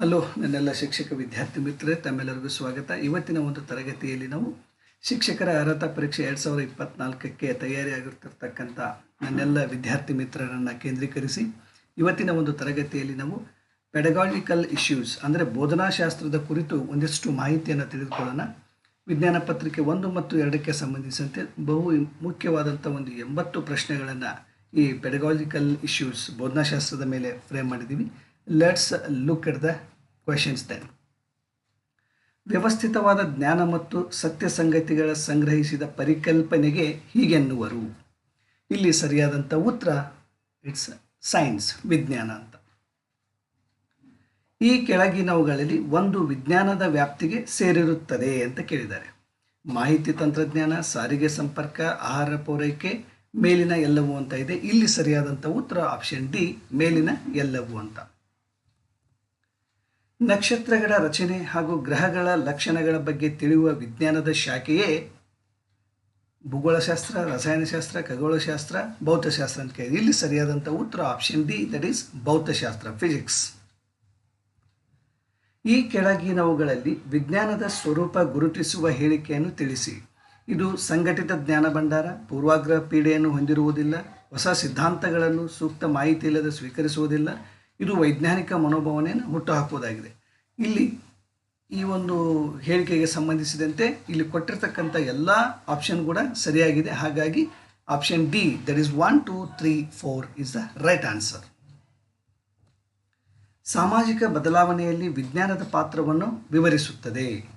Hello, ನನ್ನೆಲ್ಲ ಶಿಕ್ಷಕ ವಿದ್ಯಾರ್ಥಿ ಮಿತ್ರರೇ, ತಮ್ಮೆಲ್ಲರಿಗೂ ಸ್ವಾಗತ. ಇವತ್ತಿನ ಒಂದು ತರಗತಿಯಲ್ಲಿ ನಾವು ಶಿಕ್ಷಕರ ಅರ್ಹತಾ ಪರೀಕ್ಷೆ ಎರಡು ಸಾವಿರದ ಇಪ್ಪತ್ನಾಲ್ಕಕ್ಕೆ ತಯಾರಿಯಾಗಿರ್ತಿರ್ತಕ್ಕಂಥ ನನ್ನೆಲ್ಲ ವಿದ್ಯಾರ್ಥಿ ಮಿತ್ರರನ್ನು ಕೇಂದ್ರೀಕರಿಸಿ, ಇವತ್ತಿನ ಒಂದು ತರಗತಿಯಲ್ಲಿ ನಾವು ಪೆಡಗಾಜಿಕಲ್ ಇಶ್ಯೂಸ್ ಅಂದರೆ ಬೋಧನಾಶಾಸ್ತ್ರದ ಕುರಿತು ಒಂದಿಷ್ಟು ಮಾಹಿತಿಯನ್ನು ತಿಳಿದುಕೊಳ್ಳೋಣ. ವಿಜ್ಞಾನ ಪತ್ರಿಕೆ ಒಂದು ಮತ್ತು ಎರಡಕ್ಕೆ ಸಂಬಂಧಿಸಿದಂತೆ ಬಹು ಮುಖ್ಯವಾದಂಥ ಒಂದು ಎಂಬತ್ತು ಪ್ರಶ್ನೆಗಳನ್ನು ಈ ಪೆಡಗಾಲಿಕಲ್ ಇಶ್ಯೂಸ್ ಬೋಧನಾಶಾಸ್ತ್ರದ ಮೇಲೆ ಫ್ರೇಮ್ ಮಾಡಿದ್ದೀವಿ. Let's look at the questions then ವ್ಯವಸ್ಥಿತವಾದ ಜ್ಞಾನ ಮತ್ತು ಸತ್ಯ ಸಂಗತಿಗಳ ಸಂಗ್ರಹಿಸಿದ ಪರಿಕಲ್ಪನೆಗೆ ಹೀಗೆನ್ನುವರು. ಇಲ್ಲಿ ಸರಿಯಾದಂಥ ಉತ್ತರ ಇಟ್ಸ್ ಸೈನ್ಸ್ ವಿಜ್ಞಾನ ಅಂತ. ಈ ಕೆಳಗಿನವುಗಳಲ್ಲಿ ಒಂದು ವಿಜ್ಞಾನದ ವ್ಯಾಪ್ತಿಗೆ ಸೇರಿರುತ್ತದೆ ಅಂತ ಕೇಳಿದ್ದಾರೆ. ಮಾಹಿತಿ ತಂತ್ರಜ್ಞಾನ, ಸಾರಿಗೆ ಸಂಪರ್ಕ, ಆಹಾರ ಪೂರೈಕೆ, ಮೇಲಿನ ಎಲ್ಲವೂ ಅಂತ ಇದೆ. ಇಲ್ಲಿ ಸರಿಯಾದಂಥ ಉತ್ತರ ಆಪ್ಷನ್ ಡಿ ಮೇಲಿನ ಎಲ್ಲವೂ ಅಂತ. ನಕ್ಷತ್ರಗಳ ರಚನೆ ಹಾಗೂ ಗ್ರಹಗಳ ಲಕ್ಷಣಗಳ ಬಗ್ಗೆ ತಿಳಿಯುವ ವಿಜ್ಞಾನದ ಶಾಖೆಯೇ ಭೂಗೋಳಶಾಸ್ತ್ರ, ರಸಾಯನಶಾಸ್ತ್ರ, ಖಗೋಳಶಾಸ್ತ್ರ, ಭೌತಶಾಸ್ತ್ರ ಅಂತ ಕೇಳಿ ಇಲ್ಲಿ ಸರಿಯಾದಂಥ ಉತ್ತರ ಆಪ್ಷನ್ ಡಿ ದಟ್ ಈಸ್ ಭೌತಶಾಸ್ತ್ರ ಫಿಸಿಕ್ಸ್ ಈ ಕೆಳಗಿನವುಗಳಲ್ಲಿ ವಿಜ್ಞಾನದ ಸ್ವರೂಪ ಗುರುತಿಸುವ ಹೇಳಿಕೆಯನ್ನು ತಿಳಿಸಿ. ಇದು ಸಂಘಟಿತ ಜ್ಞಾನ ಭಂಡಾರ, ಪೂರ್ವಾಗ್ರಹ ಪೀಡೆಯನ್ನು ಹೊಂದಿರುವುದಿಲ್ಲ, ಹೊಸ ಸಿದ್ಧಾಂತಗಳನ್ನು ಸೂಕ್ತ ಮಾಹಿತಿ ಇಲ್ಲದೆ ಸ್ವೀಕರಿಸುವುದಿಲ್ಲ ಇದು ವೈಜ್ಞಾನಿಕ ಮನೋಭಾವನೆಯನ್ನು ಹುಟ್ಟುಹಾಕುವುದಾಗಿದೆ. ಇಲ್ಲಿ ಈ ಒಂದು ಹೇಳಿಕೆಗೆ ಸಂಬಂಧಿಸಿದಂತೆ ಇಲ್ಲಿ ಕೊಟ್ಟಿರ್ತಕ್ಕಂಥ ಎಲ್ಲ ಆಪ್ಷನ್ ಕೂಡ ಸರಿಯಾಗಿದೆ. ಹಾಗಾಗಿ option D that is one two three four is the right answer ಸಾಮಾಜಿಕ ಬದಲಾವಣೆಯಲ್ಲಿ ವಿಜ್ಞಾನದ ಪಾತ್ರವನ್ನು ವಿವರಿಸುತ್ತದೆ.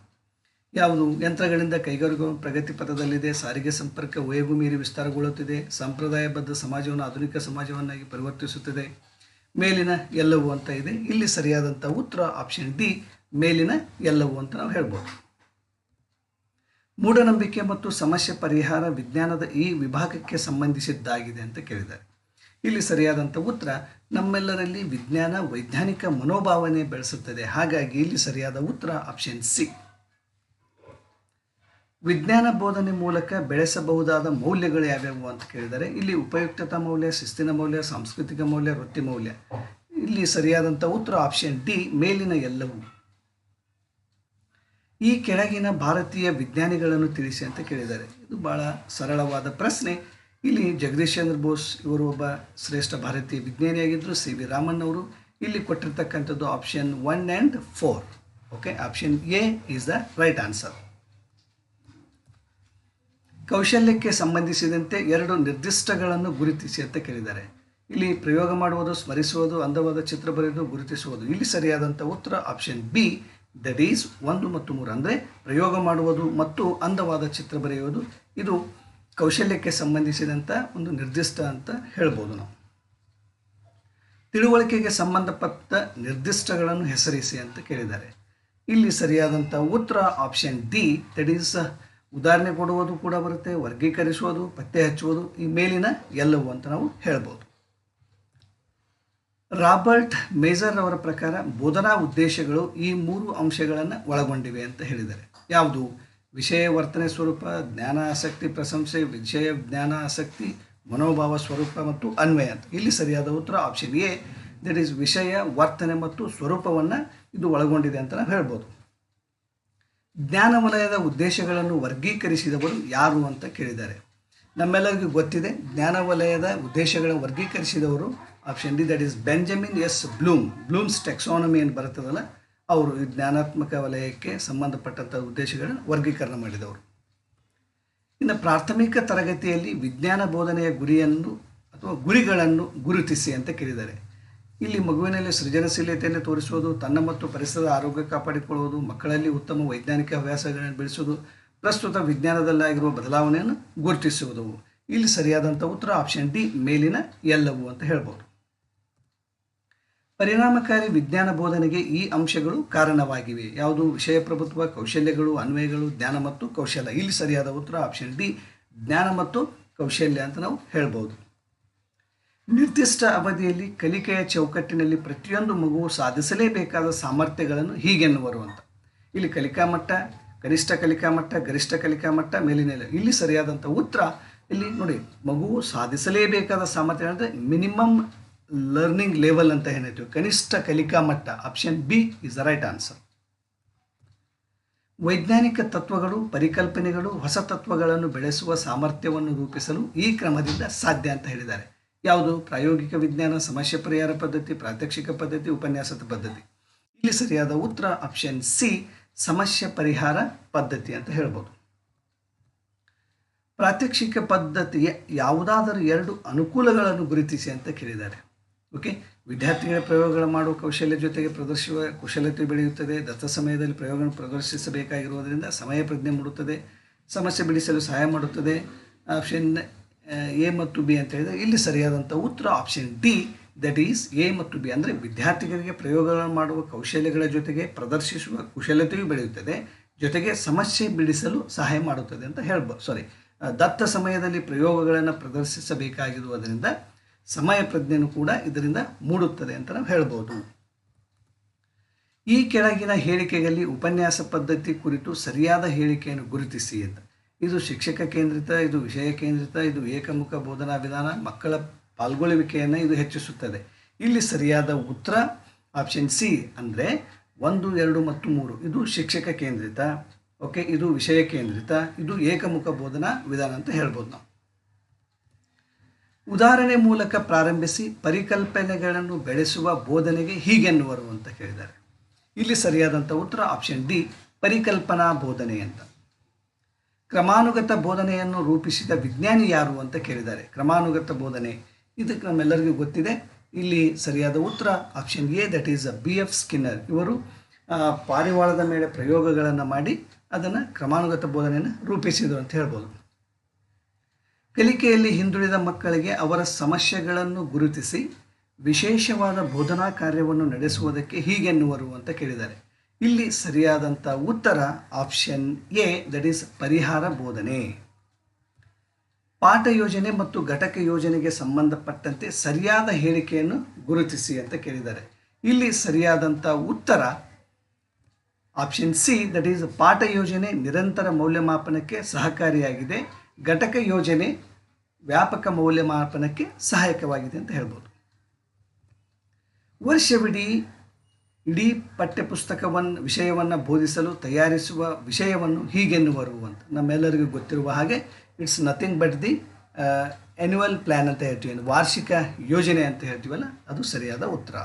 ಯಾವುದು? ಯಂತ್ರಗಳಿಂದ ಕೈಗಾರಿಕಾ ಪ್ರಗತಿ ಪಥದಲ್ಲಿದೆ, ಸಾರಿಗೆ ಸಂಪರ್ಕ ವಯಗು ಮೀರಿ ವಿಸ್ತಾರಗೊಳ್ಳುತ್ತಿದೆ, ಸಂಪ್ರದಾಯಬದ್ಧ ಸಮಾಜವನ್ನು ಆಧುನಿಕ ಸಮಾಜವನ್ನಾಗಿ ಪರಿವರ್ತಿಸುತ್ತದೆ. ಮೇಲಿನ ಎಲ್ಲವೂ ಅಂತ ಇದೆ. ಇಲ್ಲಿ ಸರಿಯಾದಂಥ ಉತ್ತರ ಆಪ್ಷನ್ ಡಿ ಮೇಲಿನ ಎಲ್ಲವೂ ಅಂತ ನಾವು ಹೇಳ್ಬೋದು. ಮೂಢನಂಬಿಕೆ ಮತ್ತು ಸಮಸ್ಯೆ ಪರಿಹಾರ ವಿಜ್ಞಾನದ ಈ ವಿಭಾಗಕ್ಕೆ ಸಂಬಂಧಿಸಿದ್ದಾಗಿದೆ ಅಂತ ಕೇಳಿದ್ದಾರೆ. ಇಲ್ಲಿ ಸರಿಯಾದಂಥ ಉತ್ತರ, ನಮ್ಮೆಲ್ಲರಲ್ಲಿ ವಿಜ್ಞಾನ ವೈಜ್ಞಾನಿಕ ಮನೋಭಾವನೆ ಬೆಳೆಸುತ್ತದೆ. ಹಾಗಾಗಿ ಇಲ್ಲಿ ಸರಿಯಾದ ಉತ್ತರ ಆಪ್ಷನ್ ಸಿ ವಿಜ್ಞಾನ ಬೋಧನೆ ಮೂಲಕ ಬೆಳೆಸಬಹುದಾದ ಮೌಲ್ಯಗಳು ಯಾವ್ಯಾವು ಅಂತ ಕೇಳಿದರೆ, ಇಲ್ಲಿ ಉಪಯುಕ್ತತಾ ಮೌಲ್ಯ, ಶಿಸ್ತಿನ ಮೌಲ್ಯ, ಸಾಂಸ್ಕೃತಿಕ ಮೌಲ್ಯ, ವೃತ್ತಿ ಮೌಲ್ಯ. ಇಲ್ಲಿ ಸರಿಯಾದಂಥ ಉತ್ತರ ಆಪ್ಷನ್ ಡಿ ಮೇಲಿನ ಎಲ್ಲವೂ. ಈ ಕೆಳಗಿನ ಭಾರತೀಯ ವಿಜ್ಞಾನಿಗಳನ್ನು ತಿಳಿಸಿ ಅಂತ ಕೇಳಿದ್ದಾರೆ. ಇದು ಬಹಳ ಸರಳವಾದ ಪ್ರಶ್ನೆ. ಇಲ್ಲಿ ಜಗದೀಶ್ ಚಂದ್ರ ಬೋಸ್ ಇವರು ಒಬ್ಬ ಶ್ರೇಷ್ಠ ಭಾರತೀಯ ವಿಜ್ಞಾನಿಯಾಗಿದ್ದರು, ಸಿ ವಿ ರಾಮನ್ ಅವರು. ಇಲ್ಲಿ ಕೊಟ್ಟಿರ್ತಕ್ಕಂಥದ್ದು option one and four okay option A is the right answer ಕೌಶಲ್ಯಕ್ಕೆ ಸಂಬಂಧಿಸಿದಂತೆ ಎರಡು ನಿರ್ದಿಷ್ಟಗಳನ್ನು ಗುರುತಿಸಿ ಅಂತ ಕೇಳಿದ್ದಾರೆ. ಇಲ್ಲಿ ಪ್ರಯೋಗ ಮಾಡುವುದು, ಸ್ಮರಿಸುವುದು, ಅಂದವಾದ ಚಿತ್ರ ಬರೆಯುವುದು, ಗುರುತಿಸುವುದು. ಇಲ್ಲಿ ಸರಿಯಾದಂಥ ಉತ್ತರ ಆಪ್ಷನ್ ಬಿ ದಟ್ ಈಸ್ ಒಂದು ಮತ್ತು ಮೂರು ಅಂದರೆ ಪ್ರಯೋಗ ಮಾಡುವುದು ಮತ್ತು ಅಂದವಾದ ಚಿತ್ರ ಬರೆಯುವುದು. ಇದು ಕೌಶಲ್ಯಕ್ಕೆ ಸಂಬಂಧಿಸಿದಂಥ ಒಂದು ನಿರ್ದಿಷ್ಟ ಅಂತ ಹೇಳ್ಬೋದು ನಾವು. ತಿಳುವಳಿಕೆಗೆ ಸಂಬಂಧಪಟ್ಟ ನಿರ್ದಿಷ್ಟಗಳನ್ನು ಹೆಸರಿಸಿ ಅಂತ ಕೇಳಿದ್ದಾರೆ. ಇಲ್ಲಿ ಸರಿಯಾದಂಥ ಉತ್ತರ ಆಪ್ಷನ್ ಡಿ ದಟ್ ಈಸ್ ಉದಾಹರಣೆ ಕೊಡುವುದು ಕೂಡ ಬರುತ್ತೆ, ವರ್ಗೀಕರಿಸುವುದು, ಪತ್ತೆ ಹಚ್ಚುವುದು, ಈ ಮೇಲಿನ ಎಲ್ಲವೂ ಅಂತ ನಾವು ಹೇಳ್ಬೋದು. ರಾಬರ್ಟ್ ಮೇಜರ್ ಅವರ ಪ್ರಕಾರ ಬೋಧನಾ ಉದ್ದೇಶಗಳು ಈ ಮೂರು ಅಂಶಗಳನ್ನು ಒಳಗೊಂಡಿವೆ ಅಂತ ಹೇಳಿದ್ದಾರೆ. ಯಾವುದು? ವಿಷಯ ವರ್ತನೆ ಸ್ವರೂಪ, ಜ್ಞಾನ ಆಸಕ್ತಿ, ಪ್ರಶಂಸೆ, ವಿಷಯ ಜ್ಞಾನ ಆಸಕ್ತಿ, ಮನೋಭಾವ ಸ್ವರೂಪ ಮತ್ತು ಅನ್ವಯ ಅಂತ. ಇಲ್ಲಿ ಸರಿಯಾದ ಉತ್ತರ ಆಪ್ಷನ್ ಎ ದಟ್ ಈಸ್ ವಿಷಯ ವರ್ತನೆ ಮತ್ತು ಸ್ವರೂಪವನ್ನು ಇದು ಒಳಗೊಂಡಿದೆ ಅಂತ ನಾವು ಹೇಳ್ಬೋದು. ಜ್ಞಾನ ವಲಯದ ಉದ್ದೇಶಗಳನ್ನು ವರ್ಗೀಕರಿಸಿದವರು ಯಾರು ಅಂತ ಕೇಳಿದ್ದಾರೆ. ನಮ್ಮೆಲ್ಲರಿಗೂ ಗೊತ್ತಿದೆ ಜ್ಞಾನ ವಲಯದ ಉದ್ದೇಶಗಳನ್ನು ವರ್ಗೀಕರಿಸಿದವರು option D that is Benjamin S Bloom Bloom's taxonomy ಏನು ಬರುತ್ತದಲ್ಲ, ಅವರು ಈ ಜ್ಞಾನಾತ್ಮಕ ವಲಯಕ್ಕೆ ಸಂಬಂಧಪಟ್ಟಂಥ ಉದ್ದೇಶಗಳನ್ನು ವರ್ಗೀಕರಣ ಮಾಡಿದವರು. ಇನ್ನು ಪ್ರಾಥಮಿಕ ತರಗತಿಯಲ್ಲಿ ವಿಜ್ಞಾನ ಬೋಧನೆಯ ಗುರಿಯನ್ನು ಅಥವಾ ಗುರಿಗಳನ್ನು ಗುರುತಿಸಿ ಅಂತ ಕೇಳಿದ್ದಾರೆ. ಇಲ್ಲಿ ಮಗುವಿನಲ್ಲಿ ಸೃಜನಶೀಲತೆಯನ್ನು ತೋರಿಸುವುದು, ತನ್ನ ಮತ್ತು ಪರಿಸರದ ಆರೋಗ್ಯ ಕಾಪಾಡಿಕೊಳ್ಳುವುದು, ಮಕ್ಕಳಲ್ಲಿ ಉತ್ತಮ ವೈಜ್ಞಾನಿಕ ಹವ್ಯಾಸಗಳನ್ನು ಬೆಳೆಸುವುದು, ಪ್ರಸ್ತುತ ವಿಜ್ಞಾನದಲ್ಲಾಗಿರುವ ಬದಲಾವಣೆಯನ್ನು ಗುರುತಿಸುವುದು. ಇಲ್ಲಿ ಸರಿಯಾದಂಥ ಉತ್ತರ ಆಪ್ಷನ್ ಡಿ ಮೇಲಿನ ಎಲ್ಲವೂ ಅಂತ ಹೇಳ್ಬೋದು. ಪರಿಣಾಮಕಾರಿ ವಿಜ್ಞಾನ ಬೋಧನೆಗೆ ಈ ಅಂಶಗಳು ಕಾರಣವಾಗಿವೆ. ಯಾವುದು? ವಿಷಯ ಪ್ರಭುತ್ವ, ಕೌಶಲ್ಯಗಳು, ಅನ್ವಯಗಳು, ಜ್ಞಾನ ಮತ್ತು ಕೌಶಲ್ಯ ಇಲ್ಲಿ ಸರಿಯಾದ ಉತ್ತರ ಆಪ್ಷನ್ ಡಿ ಜ್ಞಾನ ಮತ್ತು ಕೌಶಲ್ಯ ಅಂತ ನಾವು ಹೇಳ್ಬೋದು. ನಿರ್ದಿಷ್ಟ ಅವಧಿಯಲ್ಲಿ ಕಲಿಕೆಯ ಚೌಕಟ್ಟಿನಲ್ಲಿ ಪ್ರತಿಯೊಂದು ಮಗುವು ಸಾಧಿಸಲೇಬೇಕಾದ ಸಾಮರ್ಥ್ಯಗಳನ್ನು ಹೀಗೆನ್ನುವರು ಅಂತ. ಇಲ್ಲಿ ಕಲಿಕಾ ಮಟ್ಟ, ಕನಿಷ್ಠ ಕಲಿಕಾ ಮಟ್ಟ, ಗರಿಷ್ಠ ಕಲಿಕಾ ಮಟ್ಟ, ಮೇಲಿನ ಇಲ್ಲಿ ಸರಿಯಾದಂಥ ಉತ್ತರ ಇಲ್ಲಿ ನೋಡಿ, ಮಗುವು ಸಾಧಿಸಲೇಬೇಕಾದ ಸಾಮರ್ಥ್ಯ ಅಂದರೆ ಮಿನಿಮಮ್ ಲರ್ನಿಂಗ್ ಲೆವೆಲ್ ಅಂತ ಏನಾಯ್ತು ಕನಿಷ್ಠ ಕಲಿಕಾ ಮಟ್ಟ, option B is the right answer. ವೈಜ್ಞಾನಿಕ ತತ್ವಗಳು, ಪರಿಕಲ್ಪನೆಗಳು, ಹೊಸ ತತ್ವಗಳನ್ನು ಬೆಳೆಸುವ ಸಾಮರ್ಥ್ಯವನ್ನು ರೂಪಿಸಲು ಈ ಕ್ರಮದಿಂದ ಸಾಧ್ಯ ಅಂತ ಹೇಳಿದ್ದಾರೆ. ಯಾವುದು? ಪ್ರಾಯೋಗಿಕ ವಿಜ್ಞಾನ, ಸಮಸ್ಯೆ ಪರಿಹಾರ ಪದ್ಧತಿ, ಪ್ರಾತ್ಯಕ್ಷಿಕ ಪದ್ಧತಿ, ಉಪನ್ಯಾಸದ ಪದ್ಧತಿ. ಇಲ್ಲಿ ಸರಿಯಾದ ಉತ್ತರ ಆಪ್ಷನ್ ಸಿ ಸಮಸ್ಯೆ ಪರಿಹಾರ ಪದ್ಧತಿ ಅಂತ ಹೇಳ್ಬೋದು. ಪ್ರಾತ್ಯಕ್ಷಿಕ ಪದ್ಧತಿಯ ಯಾವುದಾದರೂ ಎರಡು ಅನುಕೂಲಗಳನ್ನು ಗುರುತಿಸಿ ಅಂತ ಕೇಳಿದ್ದಾರೆ. ಓಕೆ ವಿದ್ಯಾರ್ಥಿಗಳ ಪ್ರಯೋಗಗಳ ಮಾಡುವ ಕೌಶಲ್ಯ ಜೊತೆಗೆ ಪ್ರದರ್ಶಿಸುವ ಕುಶಲತೆ ಬೆಳೆಯುತ್ತದೆ. ದತ್ತ ಸಮಯದಲ್ಲಿ ಪ್ರಯೋಗವನ್ನು ಪ್ರದರ್ಶಿಸಬೇಕಾಗಿರುವುದರಿಂದ ಸಮಯ ಪ್ರಜ್ಞೆ ಮೂಡುತ್ತದೆ. ಸಮಸ್ಯೆ ಬಿಡಿಸಲು ಸಹಾಯ ಮಾಡುತ್ತದೆ. ಆಪ್ಷನ್ ಎ ಮತ್ತು ಬಿ ಅಂತ ಹೇಳಿದರೆ ಇಲ್ಲಿ ಸರಿಯಾದಂಥ ಉತ್ತರ option D that is A ಮತ್ತು ಬಿ ಅಂದರೆ ವಿದ್ಯಾರ್ಥಿಗಳಿಗೆ ಪ್ರಯೋಗಗಳನ್ನು ಮಾಡುವ ಕೌಶಲ್ಯಗಳ ಜೊತೆಗೆ ಪ್ರದರ್ಶಿಸುವ ಕುಶಲತೆಯು ಬೆಳೆಯುತ್ತದೆ, ಜೊತೆಗೆ ಸಮಸ್ಯೆ ಬಿಡಿಸಲು ಸಹಾಯ ಮಾಡುತ್ತದೆ ಅಂತ ಹೇಳ್ಬೋದು ಸಾರಿ ದತ್ತ ಸಮಯದಲ್ಲಿ ಪ್ರಯೋಗಗಳನ್ನು ಪ್ರದರ್ಶಿಸಬೇಕಾಗಿರುವುದರಿಂದ ಸಮಯ ಪ್ರಜ್ಞೆಯನ್ನು ಕೂಡ ಇದರಿಂದ ಮೂಡುತ್ತದೆ ಅಂತ ನಾವು ಹೇಳ್ಬೋದು. ಈ ಕೆಳಗಿನ ಹೇಳಿಕೆಯಲ್ಲಿ ಉಪನ್ಯಾಸ ಪದ್ಧತಿ ಕುರಿತು ಸರಿಯಾದ ಹೇಳಿಕೆಯನ್ನು ಗುರುತಿಸಿ ಅಂತ. ಇದು ಶಿಕ್ಷಕ ಕೇಂದ್ರಿತ, ಇದು ವಿಷಯ ಕೇಂದ್ರಿತ, ಇದು ಏಕಮುಖ ಬೋಧನಾ ವಿಧಾನ, ಮಕ್ಕಳ ಪಾಲ್ಗೊಳ್ಳುವಿಕೆಯನ್ನು ಇದು ಹೆಚ್ಚಿಸುತ್ತದೆ. ಇಲ್ಲಿ ಸರಿಯಾದ ಉತ್ತರ ಆಪ್ಷನ್ ಸಿ ಅಂದರೆ ಒಂದು, ಎರಡು ಮತ್ತು ಮೂರು. ಇದು ಶಿಕ್ಷಕ ಕೇಂದ್ರಿತ ಓಕೆ ಇದು ವಿಷಯ ಕೇಂದ್ರಿತ, ಇದು ಏಕಮುಖ ಬೋಧನಾ ವಿಧಾನ ಅಂತ ಹೇಳ್ಬೋದು ನಾವು. ಉದಾಹರಣೆ ಮೂಲಕ ಪ್ರಾರಂಭಿಸಿ, ಪರಿಕಲ್ಪನೆಗಳನ್ನು ಬೆಳೆಸುವ ಬೋಧನೆಗೆ ಹೀಗೆನ್ನುವರು ಅಂತ ಕೇಳಿದ್ದಾರೆ. ಇಲ್ಲಿ ಸರಿಯಾದಂಥ ಉತ್ತರ ಆಪ್ಷನ್ ಡಿ ಪರಿಕಲ್ಪನಾ ಬೋಧನೆ ಅಂತ. ಕ್ರಮಾನುಗತ ಬೋಧನೆಯನ್ನು ರೂಪಿಸಿದ ವಿಜ್ಞಾನಿ ಯಾರು ಅಂತ ಕೇಳಿದ್ದಾರೆ. ಕ್ರಮಾನುಗತ ಬೋಧನೆ. ಇದಕ್ಕೆ ನಮ್ಮೆಲ್ಲರಿಗೂ ಗೊತ್ತಿದೆ. ಇಲ್ಲಿ ಸರಿಯಾದ ಉತ್ತರ option A that is uh B F Skinner ಇವರು ಪಾರಿವಾಳದ ಮೇಲೆ ಪ್ರಯೋಗಗಳನ್ನು ಮಾಡಿ ಅದನ್ನು ಕ್ರಮಾನುಗತ ಬೋಧನೆಯನ್ನು ರೂಪಿಸಿದರು ಅಂತ ಹೇಳ್ಬೋದು. ಕಲಿಕೆಯಲ್ಲಿ ಹಿಂದುಳಿದ ಮಕ್ಕಳಿಗೆ ಅವರ ಸಮಸ್ಯೆಗಳನ್ನು ಗುರುತಿಸಿ ವಿಶೇಷವಾದ ಬೋಧನಾ ಕಾರ್ಯವನ್ನು ನಡೆಸುವುದಕ್ಕೆ ಹೀಗೆನ್ನುವರು ಅಂತ ಕೇಳಿದ್ದಾರೆ. ಇಲ್ಲಿ ಸರಿಯಾದಂಥ ಉತ್ತರ ಆಪ್ಷನ್ ಎ ದಟ್ ಈಸ್ ಪರಿಹಾರ ಬೋಧನೆ. ಪಾಠ ಯೋಜನೆ ಮತ್ತು ಘಟಕ ಯೋಜನೆಗೆ ಸಂಬಂಧಪಟ್ಟಂತೆ ಸರಿಯಾದ ಹೇಳಿಕೆಯನ್ನು ಗುರುತಿಸಿ ಅಂತ ಕೇಳಿದ್ದಾರೆ. ಇಲ್ಲಿ ಸರಿಯಾದಂಥ ಉತ್ತರ ಆಪ್ಷನ್ ಸಿ ದಟ್ ಈಸ್ ಪಾಠ ಯೋಜನೆ ನಿರಂತರ ಮೌಲ್ಯಮಾಪನಕ್ಕೆ ಸಹಕಾರಿಯಾಗಿದೆ. ಘಟಕ ಯೋಜನೆ ವ್ಯಾಪಕ ಮೌಲ್ಯಮಾಪನಕ್ಕೆ ಸಹಾಯಕವಾಗಿದೆ ಅಂತ ಹೇಳ್ಬೋದು. ವರ್ಷವಿಡೀ ಇಡೀ ಪಠ್ಯಪುಸ್ತಕವನ್ನು ವಿಷಯವನ್ನು ಬೋಧಿಸಲು ತಯಾರಿಸುವ ವಿಷಯವನ್ನು ಹೀಗೆನ್ನುವರು ಅಂತ. ನಮ್ಮೆಲ್ಲರಿಗೂ ಗೊತ್ತಿರುವ ಹಾಗೆ it's nothing but the annual plan ಅಂತ ಹೇಳ್ತೀವಿ. ವಾರ್ಷಿಕ ಯೋಜನೆ ಅಂತ ಹೇಳ್ತೀವಲ್ಲ, ಅದು ಸರಿಯಾದ ಉತ್ತರ.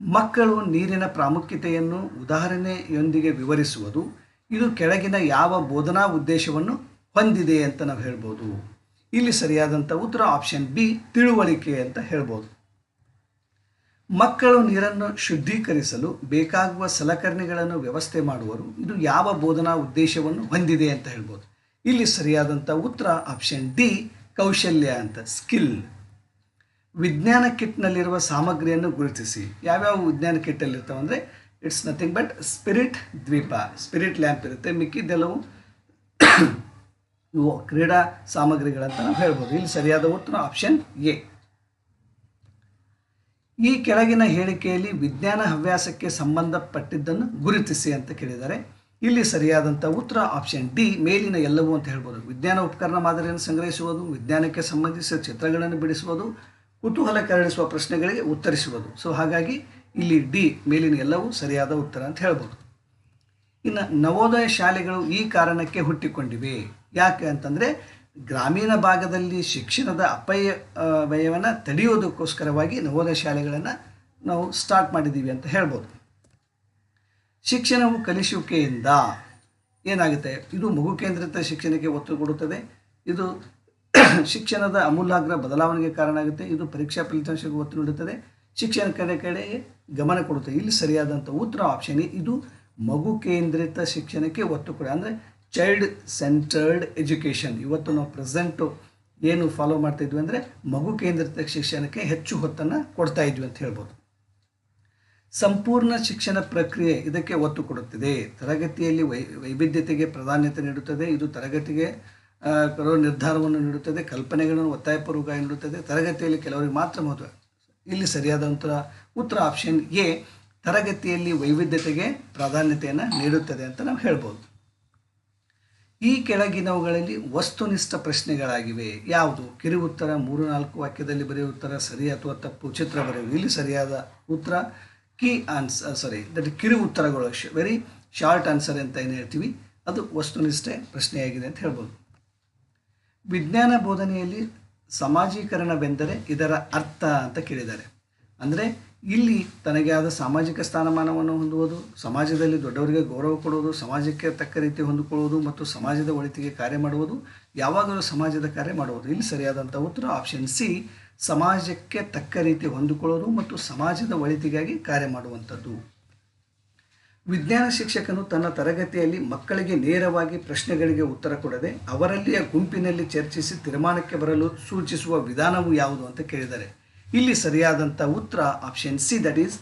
ಮಕ್ಕಳು ನೀರಿನ ಪ್ರಾಮುಖ್ಯತೆಯನ್ನು ಉದಾಹರಣೆಯೊಂದಿಗೆ ವಿವರಿಸುವುದು, ಇದು ಕೆಳಗಿನ ಯಾವ ಬೋಧನಾ ಉದ್ದೇಶವನ್ನು ಹೊಂದಿದೆ ಅಂತ ನಾವು ಹೇಳ್ಬೋದು. ಇಲ್ಲಿ ಸರಿಯಾದಂಥ ಉತ್ತರ ಆಪ್ಷನ್ ಬಿ ತಿಳುವಳಿಕೆ ಅಂತ ಹೇಳ್ಬೋದು. ಮಕ್ಕಳು ನೀರನ್ನು ಶುದ್ಧೀಕರಿಸಲು ಬೇಕಾಗುವ ಸಲಕರಣೆಗಳನ್ನು ವ್ಯವಸ್ಥೆ ಮಾಡುವರು. ಇದು ಯಾವ ಬೋಧನಾ ಉದ್ದೇಶವನ್ನು ಹೊಂದಿದೆ ಅಂತ ಹೇಳ್ಬೋದು. ಇಲ್ಲಿ ಸರಿಯಾದಂಥ ಉತ್ತರ ಆಪ್ಷನ್ ಡಿ ಕೌಶಲ್ಯ ಅಂತ ಸ್ಕಿಲ್ ವಿಜ್ಞಾನ ಕಿಟ್ನಲ್ಲಿರುವ ಸಾಮಗ್ರಿಯನ್ನು ಗುರುತಿಸಿ. ಯಾವ್ಯಾವ ವಿಜ್ಞಾನ ಕಿಟ್ಟಲ್ಲಿ ಇರ್ತಾವೆ ಅಂದರೆ ಇಟ್ಸ್ ನಥಿಂಗ್ ಬಟ್ ಸ್ಪಿರಿಟ್ ದ್ವೀಪ. ಸ್ಪಿರಿಟ್ ಲ್ಯಾಂಪ್ ಇರುತ್ತೆ, ಮಿಕ್ಕಿದ್ದೆಲ್ಲವು ಇವು ಕ್ರೀಡಾ ಸಾಮಗ್ರಿಗಳಂತ ನಾವು ಹೇಳ್ಬೋದು. ಇಲ್ಲಿ ಸರಿಯಾದ ಉತ್ತರ ಆಪ್ಷನ್ ಎ ಈ ಕೆಳಗಿನ ಹೇಳಿಕೆಯಲ್ಲಿ ವಿಜ್ಞಾನ ಹವ್ಯಾಸಕ್ಕೆ ಸಂಬಂಧಪಟ್ಟಿದ್ದನ್ನು ಗುರುತಿಸಿ ಅಂತ ಕೇಳಿದ್ದಾರೆ. ಇಲ್ಲಿ ಸರಿಯಾದಂಥ ಉತ್ತರ ಆಪ್ಷನ್ ಡಿ ಮೇಲಿನ ಎಲ್ಲವೂ ಅಂತ ಹೇಳ್ಬೋದು. ವಿಜ್ಞಾನ ಉಪಕರಣ ಮಾದರಿಯನ್ನು ಸಂಗ್ರಹಿಸುವುದು, ವಿಜ್ಞಾನಕ್ಕೆ ಸಂಬಂಧಿಸಿದ ಚಿತ್ರಗಳನ್ನು ಬಿಡಿಸುವುದು, ಕುತೂಹಲ ಕೆರಳಿಸುವ ಪ್ರಶ್ನೆಗಳಿಗೆ ಉತ್ತರಿಸುವುದು. ಸೊ ಹಾಗಾಗಿ ಇಲ್ಲಿ ಡಿ ಮೇಲಿನ ಎಲ್ಲವೂ ಸರಿಯಾದ ಉತ್ತರ ಅಂತ ಹೇಳ್ಬೋದು. ಇನ್ನು ನವೋದಯ ಶಾಲೆಗಳು ಈ ಕಾರಣಕ್ಕೆ ಹುಟ್ಟಿಕೊಂಡಿವೆ. ಯಾಕೆ ಅಂತಂದರೆ ಗ್ರಾಮೀಣ ಭಾಗದಲ್ಲಿ ಶಿಕ್ಷಣದ ಅಪಾಯ ವ್ಯಯವನ್ನು ತಡೆಯೋದಕ್ಕೋಸ್ಕರವಾಗಿ ನವೋದಯ ಶಾಲೆಗಳನ್ನು ನಾವು ಸ್ಟಾರ್ಟ್ ಮಾಡಿದ್ದೀವಿ ಅಂತ ಹೇಳ್ಬೋದು. ಶಿಕ್ಷಣವು ಕಲಿಸುವಿಕೆಯಿಂದ ಏನಾಗುತ್ತೆ? ಇದು ಮಗು ಕೇಂದ್ರಿತ ಶಿಕ್ಷಣಕ್ಕೆ ಒತ್ತು ಕೊಡುತ್ತದೆ. ಇದು ಶಿಕ್ಷಣದ ಅಮೂಲಾಗ್ರ ಬದಲಾವಣೆಗೆ ಕಾರಣ ಆಗುತ್ತೆ. ಇದು ಪರೀಕ್ಷಾ ಫಲಿತಾಂಶಕ್ಕೆ ಒತ್ತು ನೀಡುತ್ತದೆ. ಶಿಕ್ಷಣ ಕಡೆ ಕಡೆ ಗಮನ ಕೊಡುತ್ತದೆ ಇಲ್ಲಿ ಸರಿಯಾದಂಥ ಉತ್ತರ ಆಪ್ಷನ್ ಇದು ಮಗು ಕೇಂದ್ರಿತ ಶಿಕ್ಷಣಕ್ಕೆ ಒತ್ತು ಕೊಡ ಅಂದರೆ ಚೈಲ್ಡ್ ಸೆಂಟರ್ಡ್ ಎಜುಕೇಷನ್ ಇವತ್ತು ನಾವು ಪ್ರೆಸೆಂಟು ಏನು ಫಾಲೋ ಮಾಡ್ತಾಯಿದ್ವಿ ಅಂದರೆ ಮಗು ಕೇಂದ್ರಿತ ಶಿಕ್ಷಣಕ್ಕೆ ಹೆಚ್ಚು ಹೊತ್ತನ್ನು ಕೊಡ್ತಾ ಇದ್ವಿ ಅಂತ ಹೇಳ್ಬೋದು. ಸಂಪೂರ್ಣ ಶಿಕ್ಷಣ ಪ್ರಕ್ರಿಯೆ ಇದಕ್ಕೆ ಒತ್ತು ಕೊಡುತ್ತದೆ. ತರಗತಿಯಲ್ಲಿ ವೈ, ವೈವಿಧ್ಯತೆಗೆ ಪ್ರಾಧಾನ್ಯತೆ ನೀಡುತ್ತದೆ. ಇದು ತರಗತಿಗೆ ಕೆಲವು ನಿರ್ಧಾರವನ್ನು ನೀಡುತ್ತದೆ. ಕಲ್ಪನೆಗಳನ್ನು ಒತ್ತಾಯಪೂರ್ವಕ ನೀಡುತ್ತದೆ. ತರಗತಿಯಲ್ಲಿ ಕೆಲವರಿಗೆ ಮಾತ್ರ ಮಹತ್ವ, ಇಲ್ಲಿ ಸರಿಯಾದ ಉತ್ತರ ಉತ್ತರ ಆಪ್ಷನ್ ಎ, ತರಗತಿಯಲ್ಲಿ ವೈವಿಧ್ಯತೆಗೆ ಪ್ರಾಧಾನ್ಯತೆಯನ್ನು ನೀಡುತ್ತದೆ ಅಂತ ನಾವು ಹೇಳ್ಬೋದು. ಈ ಕೆಳಗಿನವುಗಳಲ್ಲಿ ವಸ್ತುನಿಷ್ಠ ಪ್ರಶ್ನೆಗಳಾಗಿವೆ. ಯಾವುದು? ಕಿರು ಉತ್ತರ ಮೂರು ನಾಲ್ಕು ವಾಕ್ಯದಲ್ಲಿ ಬರೆಯುವ ಉತ್ತರ, ಸರಿ ಅಥವಾ ತಪ್ಪು? ಚಿತ್ರ ಬರೆಯುವುದು ಇಲ್ಲಿ ಸರಿಯಾದ ಉತ್ತರ ಕೀ ಆನ್ಸರ್ ಸಾರಿ ದಟ್ ಕಿರು ಉತ್ತರಗಳು ವೆರಿ ಶಾರ್ಟ್ ಆನ್ಸರ್ ಅಂತ ಏನು ಹೇಳ್ತೀವಿ? ಅದು ವಸ್ತುನಿಷ್ಠೆ ಪ್ರಶ್ನೆಯಾಗಿದೆ ಅಂತ ಹೇಳ್ಬೋದು. ವಿಜ್ಞಾನ ಬೋಧನೆಯಲ್ಲಿ ಸಮಾಜೀಕರಣವೆಂದರೆ ಇದರ ಅರ್ಥ ಅಂತ ಕೇಳಿದ್ದಾರೆ. ಅಂದರೆ ಇಲ್ಲಿ ತನಗೆ ಆದ ಸಾಮಾಜಿಕ ಸ್ಥಾನಮಾನವನ್ನು ಹೊಂದುವುದು, ಸಮಾಜದಲ್ಲಿ ದೊಡ್ಡವರಿಗೆ ಗೌರವ ಕೊಡುವುದು, ಸಮಾಜಕ್ಕೆ ತಕ್ಕ ರೀತಿ ಹೊಂದಿಕೊಳ್ಳುವುದು ಮತ್ತು ಸಮಾಜದ ಒಳಿತಿಗೆ ಕಾರ್ಯ ಮಾಡುವುದು, ಯಾವಾಗಲೂ ಸಮಾಜದ ಕಾರ್ಯ ಮಾಡುವುದು. ಇಲ್ಲಿ ಸರಿಯಾದಂಥ ಉತ್ತರ ಆಪ್ಷನ್ ಸಿ ಸಮಾಜಕ್ಕೆ ತಕ್ಕ ರೀತಿ ಹೊಂದಿಕೊಳ್ಳೋದು ಮತ್ತು ಸಮಾಜದ ಒಳಿತಿಗಾಗಿ ಕಾರ್ಯ ಮಾಡುವಂಥದ್ದು. ವಿಜ್ಞಾನ ಶಿಕ್ಷಕನು ತನ್ನ ತರಗತಿಯಲ್ಲಿ ಮಕ್ಕಳಿಗೆ ನೇರವಾಗಿ ಪ್ರಶ್ನೆಗಳಿಗೆ ಉತ್ತರ ಕೊಡದೆ ಅವರಲ್ಲಿಯ ಗುಂಪಿನಲ್ಲಿ ಚರ್ಚಿಸಿ ತೀರ್ಮಾನಕ್ಕೆ ಬರಲು ಸೂಚಿಸುವ ವಿಧಾನವು ಯಾವುದು ಅಂತ ಕೇಳಿದ್ದಾರೆ ಇಲ್ಲಿ ಸರಿಯಾದಂಥ ಉತ್ತರ ಆಪ್ಷನ್ ಸಿ ದಟ್ ಈಸ್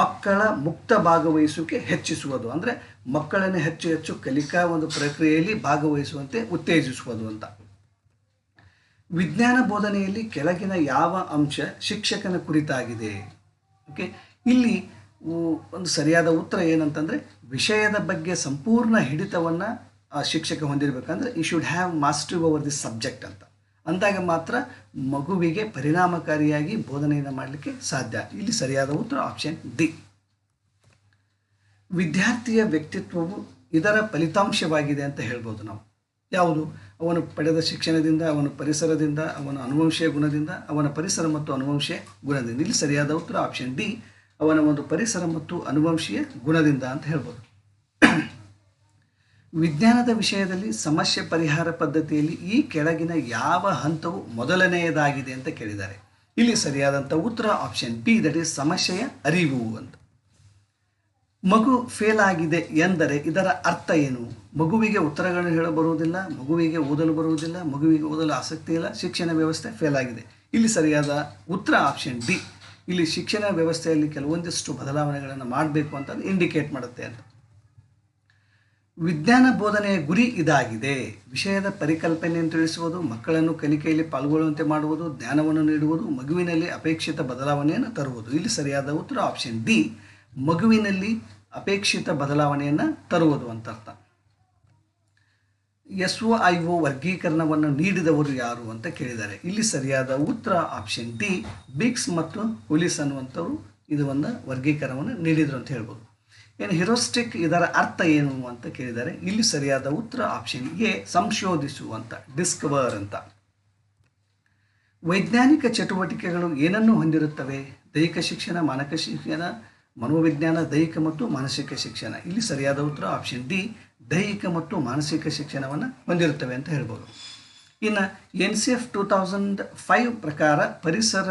ಮಕ್ಕಳ ಮುಕ್ತ ಭಾಗವಹಿಸುವಿಕೆ ಹೆಚ್ಚಿಸುವುದು. ಅಂದರೆ ಮಕ್ಕಳನ್ನು ಹೆಚ್ಚು ಹೆಚ್ಚು ಕಲಿಕಾ ಒಂದು ಪ್ರಕ್ರಿಯೆಯಲ್ಲಿ ಭಾಗವಹಿಸುವಂತೆ ಉತ್ತೇಜಿಸುವುದು ಅಂತ. ವಿಜ್ಞಾನ ಬೋಧನೆಯಲ್ಲಿ ಕೆಳಗಿನ ಯಾವ ಅಂಶ ಶಿಕ್ಷಕನ ಕುರಿತಾಗಿದೆ? ಓಕೆ ಇಲ್ಲಿ ಒಂದು ಸರಿಯಾದ ಉತ್ತರ ಏನಂತಂದರೆ ವಿಷಯದ ಬಗ್ಗೆ ಸಂಪೂರ್ಣ ಹಿಡಿತವನ್ನು ಶಿಕ್ಷಕ ಹೊಂದಿರಬೇಕಂದ್ರೆ ಈ should have master over this subject ಅಂತ. ಅಂದಾಗ ಮಾತ್ರ ಮಗುವಿಗೆ ಪರಿಣಾಮಕಾರಿಯಾಗಿ ಬೋಧನೆಯನ್ನು ಮಾಡಲಿಕ್ಕೆ ಸಾಧ್ಯ. ಇಲ್ಲಿ ಸರಿಯಾದ ಉತ್ತರ ಆಪ್ಷನ್ ಡಿ ವಿದ್ಯಾರ್ಥಿಯ ವ್ಯಕ್ತಿತ್ವವು ಇದರ ಫಲಿತಾಂಶವಾಗಿದೆ ಅಂತ ಹೇಳ್ಬೋದು ನಾವು. ಯಾವುದು? ಅವನು ಪಡೆದ ಶಿಕ್ಷಣದಿಂದ, ಅವನ ಪರಿಸರದಿಂದ, ಅವನ ಅನುವಂಶೀಯ ಗುಣದಿಂದ, ಅವನ ಪರಿಸರ ಮತ್ತು ಅನುವಂಶೀಯ ಗುಣದಿಂದ. ಇಲ್ಲಿ ಸರಿಯಾದ ಉತ್ತರ ಆಪ್ಷನ್ ಡಿ ಅವನ ಒಂದು ಪರಿಸರ ಮತ್ತು ಅನುವಂಶೀಯ ಗುಣದಿಂದ ಅಂತ ಹೇಳ್ಬೋದು. ವಿಜ್ಞಾನದ ವಿಷಯದಲ್ಲಿ ಸಮಸ್ಯೆ ಪರಿಹಾರ ಪದ್ಧತಿಯಲ್ಲಿ ಈ ಕೆಳಗಿನ ಯಾವ ಹಂತವು ಮೊದಲನೆಯದಾಗಿದೆ ಅಂತ ಕೇಳಿದ್ದಾರೆ. ಇಲ್ಲಿ ಸರಿಯಾದಂಥ ಉತ್ತರ ಆಪ್ಷನ್ ಪಿ ದಟ್ ಈಸ್ ಸಮಸ್ಯೆಯ ಅರಿವು ಅಂತ. ಮಗು ಫೇಲ್ ಆಗಿದೆ ಎಂದರೆ ಇದರ ಅರ್ಥ ಏನು? ಮಗುವಿಗೆ ಉತ್ತರಗಳನ್ನು ಹೇಳ ಬರುವುದಿಲ್ಲ, ಮಗುವಿಗೆ ಓದಲು ಬರುವುದಿಲ್ಲ, ಮಗುವಿಗೆ ಓದಲು ಆಸಕ್ತಿ ಇಲ್ಲ, ಶಿಕ್ಷಣ ವ್ಯವಸ್ಥೆ ಫೇಲ್ ಆಗಿದೆ. ಇಲ್ಲಿ ಸರಿಯಾದ ಉತ್ತರ ಆಪ್ಷನ್ ಡಿ ಇಲ್ಲಿ ಶಿಕ್ಷಣ ವ್ಯವಸ್ಥೆಯಲ್ಲಿ ಕೆಲವೊಂದಿಷ್ಟು ಬದಲಾವಣೆಗಳನ್ನು ಮಾಡಬೇಕು ಅಂತ ಇಂಡಿಕೇಟ್ ಮಾಡುತ್ತೆ ಅಂತ. ವಿಜ್ಞಾನ ಬೋಧನೆಯ ಗುರಿ ಇದಾಗಿದೆ. ವಿಷಯದ ಪರಿಕಲ್ಪನೆಯನ್ನು ತಿಳಿಸುವುದು, ಮಕ್ಕಳನ್ನು ಕಲಿಕೆಯಲ್ಲಿ ಪಾಲ್ಗೊಳ್ಳುವಂತೆ ಮಾಡುವುದು, ಜ್ಞಾನವನ್ನು ನೀಡುವುದು, ಮಗುವಿನಲ್ಲಿ ಅಪೇಕ್ಷಿತ ಬದಲಾವಣೆಯನ್ನು ತರುವುದು. ಇಲ್ಲಿ ಸರಿಯಾದ ಉತ್ತರ ಆಪ್ಷನ್ ಡಿ ಮಗುವಿನಲ್ಲಿ ಅಪೇಕ್ಷಿತ ಬದಲಾವಣೆಯನ್ನು ತರುವುದು ಅಂತ ಅರ್ಥ ಎಸ್ ಒ ಐ ಒ ವರ್ಗೀಕರಣವನ್ನು ನೀಡಿದವರು ಯಾರು ಅಂತ ಕೇಳಿದ್ದಾರೆ ಇಲ್ಲಿ ಸರಿಯಾದ ಉತ್ತರ ಆಪ್ಷನ್ ಡಿ ಬಿಕ್ಸ್ ಮತ್ತು ಹುಲಿಸ್ ಅನ್ನುವಂಥವರು ಇದನ್ನು ವರ್ಗೀಕರಣವನ್ನು ನೀಡಿದರು ಅಂತ ಹೇಳ್ಬೋದು. ಏನು ಹಿರೋಸ್ಟಿಕ್ ಇದರ ಅರ್ಥ ಏನು ಅಂತ ಕೇಳಿದ್ದಾರೆ ಇಲ್ಲಿ ಸರಿಯಾದ ಉತ್ತರ ಆಪ್ಷನ್ ಎ ಸಂಶೋಧಿಸು ಅಂತ ಡಿಸ್ಕವರ್ ಅಂತ. ವೈಜ್ಞಾನಿಕ ಚಟುವಟಿಕೆಗಳು ಏನನ್ನು ಹೊಂದಿರುತ್ತವೆ? ದೈಹಿಕ ಶಿಕ್ಷಣ ಮಾನಕ ಶಿಕ್ಷಣ, ಮನೋವಿಜ್ಞಾನ, ದೈಹಿಕ ಮತ್ತು ಮಾನಸಿಕ ಶಿಕ್ಷಣ. ಇಲ್ಲಿ ಸರಿಯಾದ ಉತ್ತರ ಆಪ್ಷನ್ ಡಿ, ದೈಹಿಕ ಮತ್ತು ಮಾನಸಿಕ ಶಿಕ್ಷಣವನ್ನು ಹೊಂದಿರುತ್ತವೆ ಅಂತ ಹೇಳ್ಬೋದು. ಇನ್ನು N C F two thousand five ಪ್ರಕಾರ ಪರಿಸರ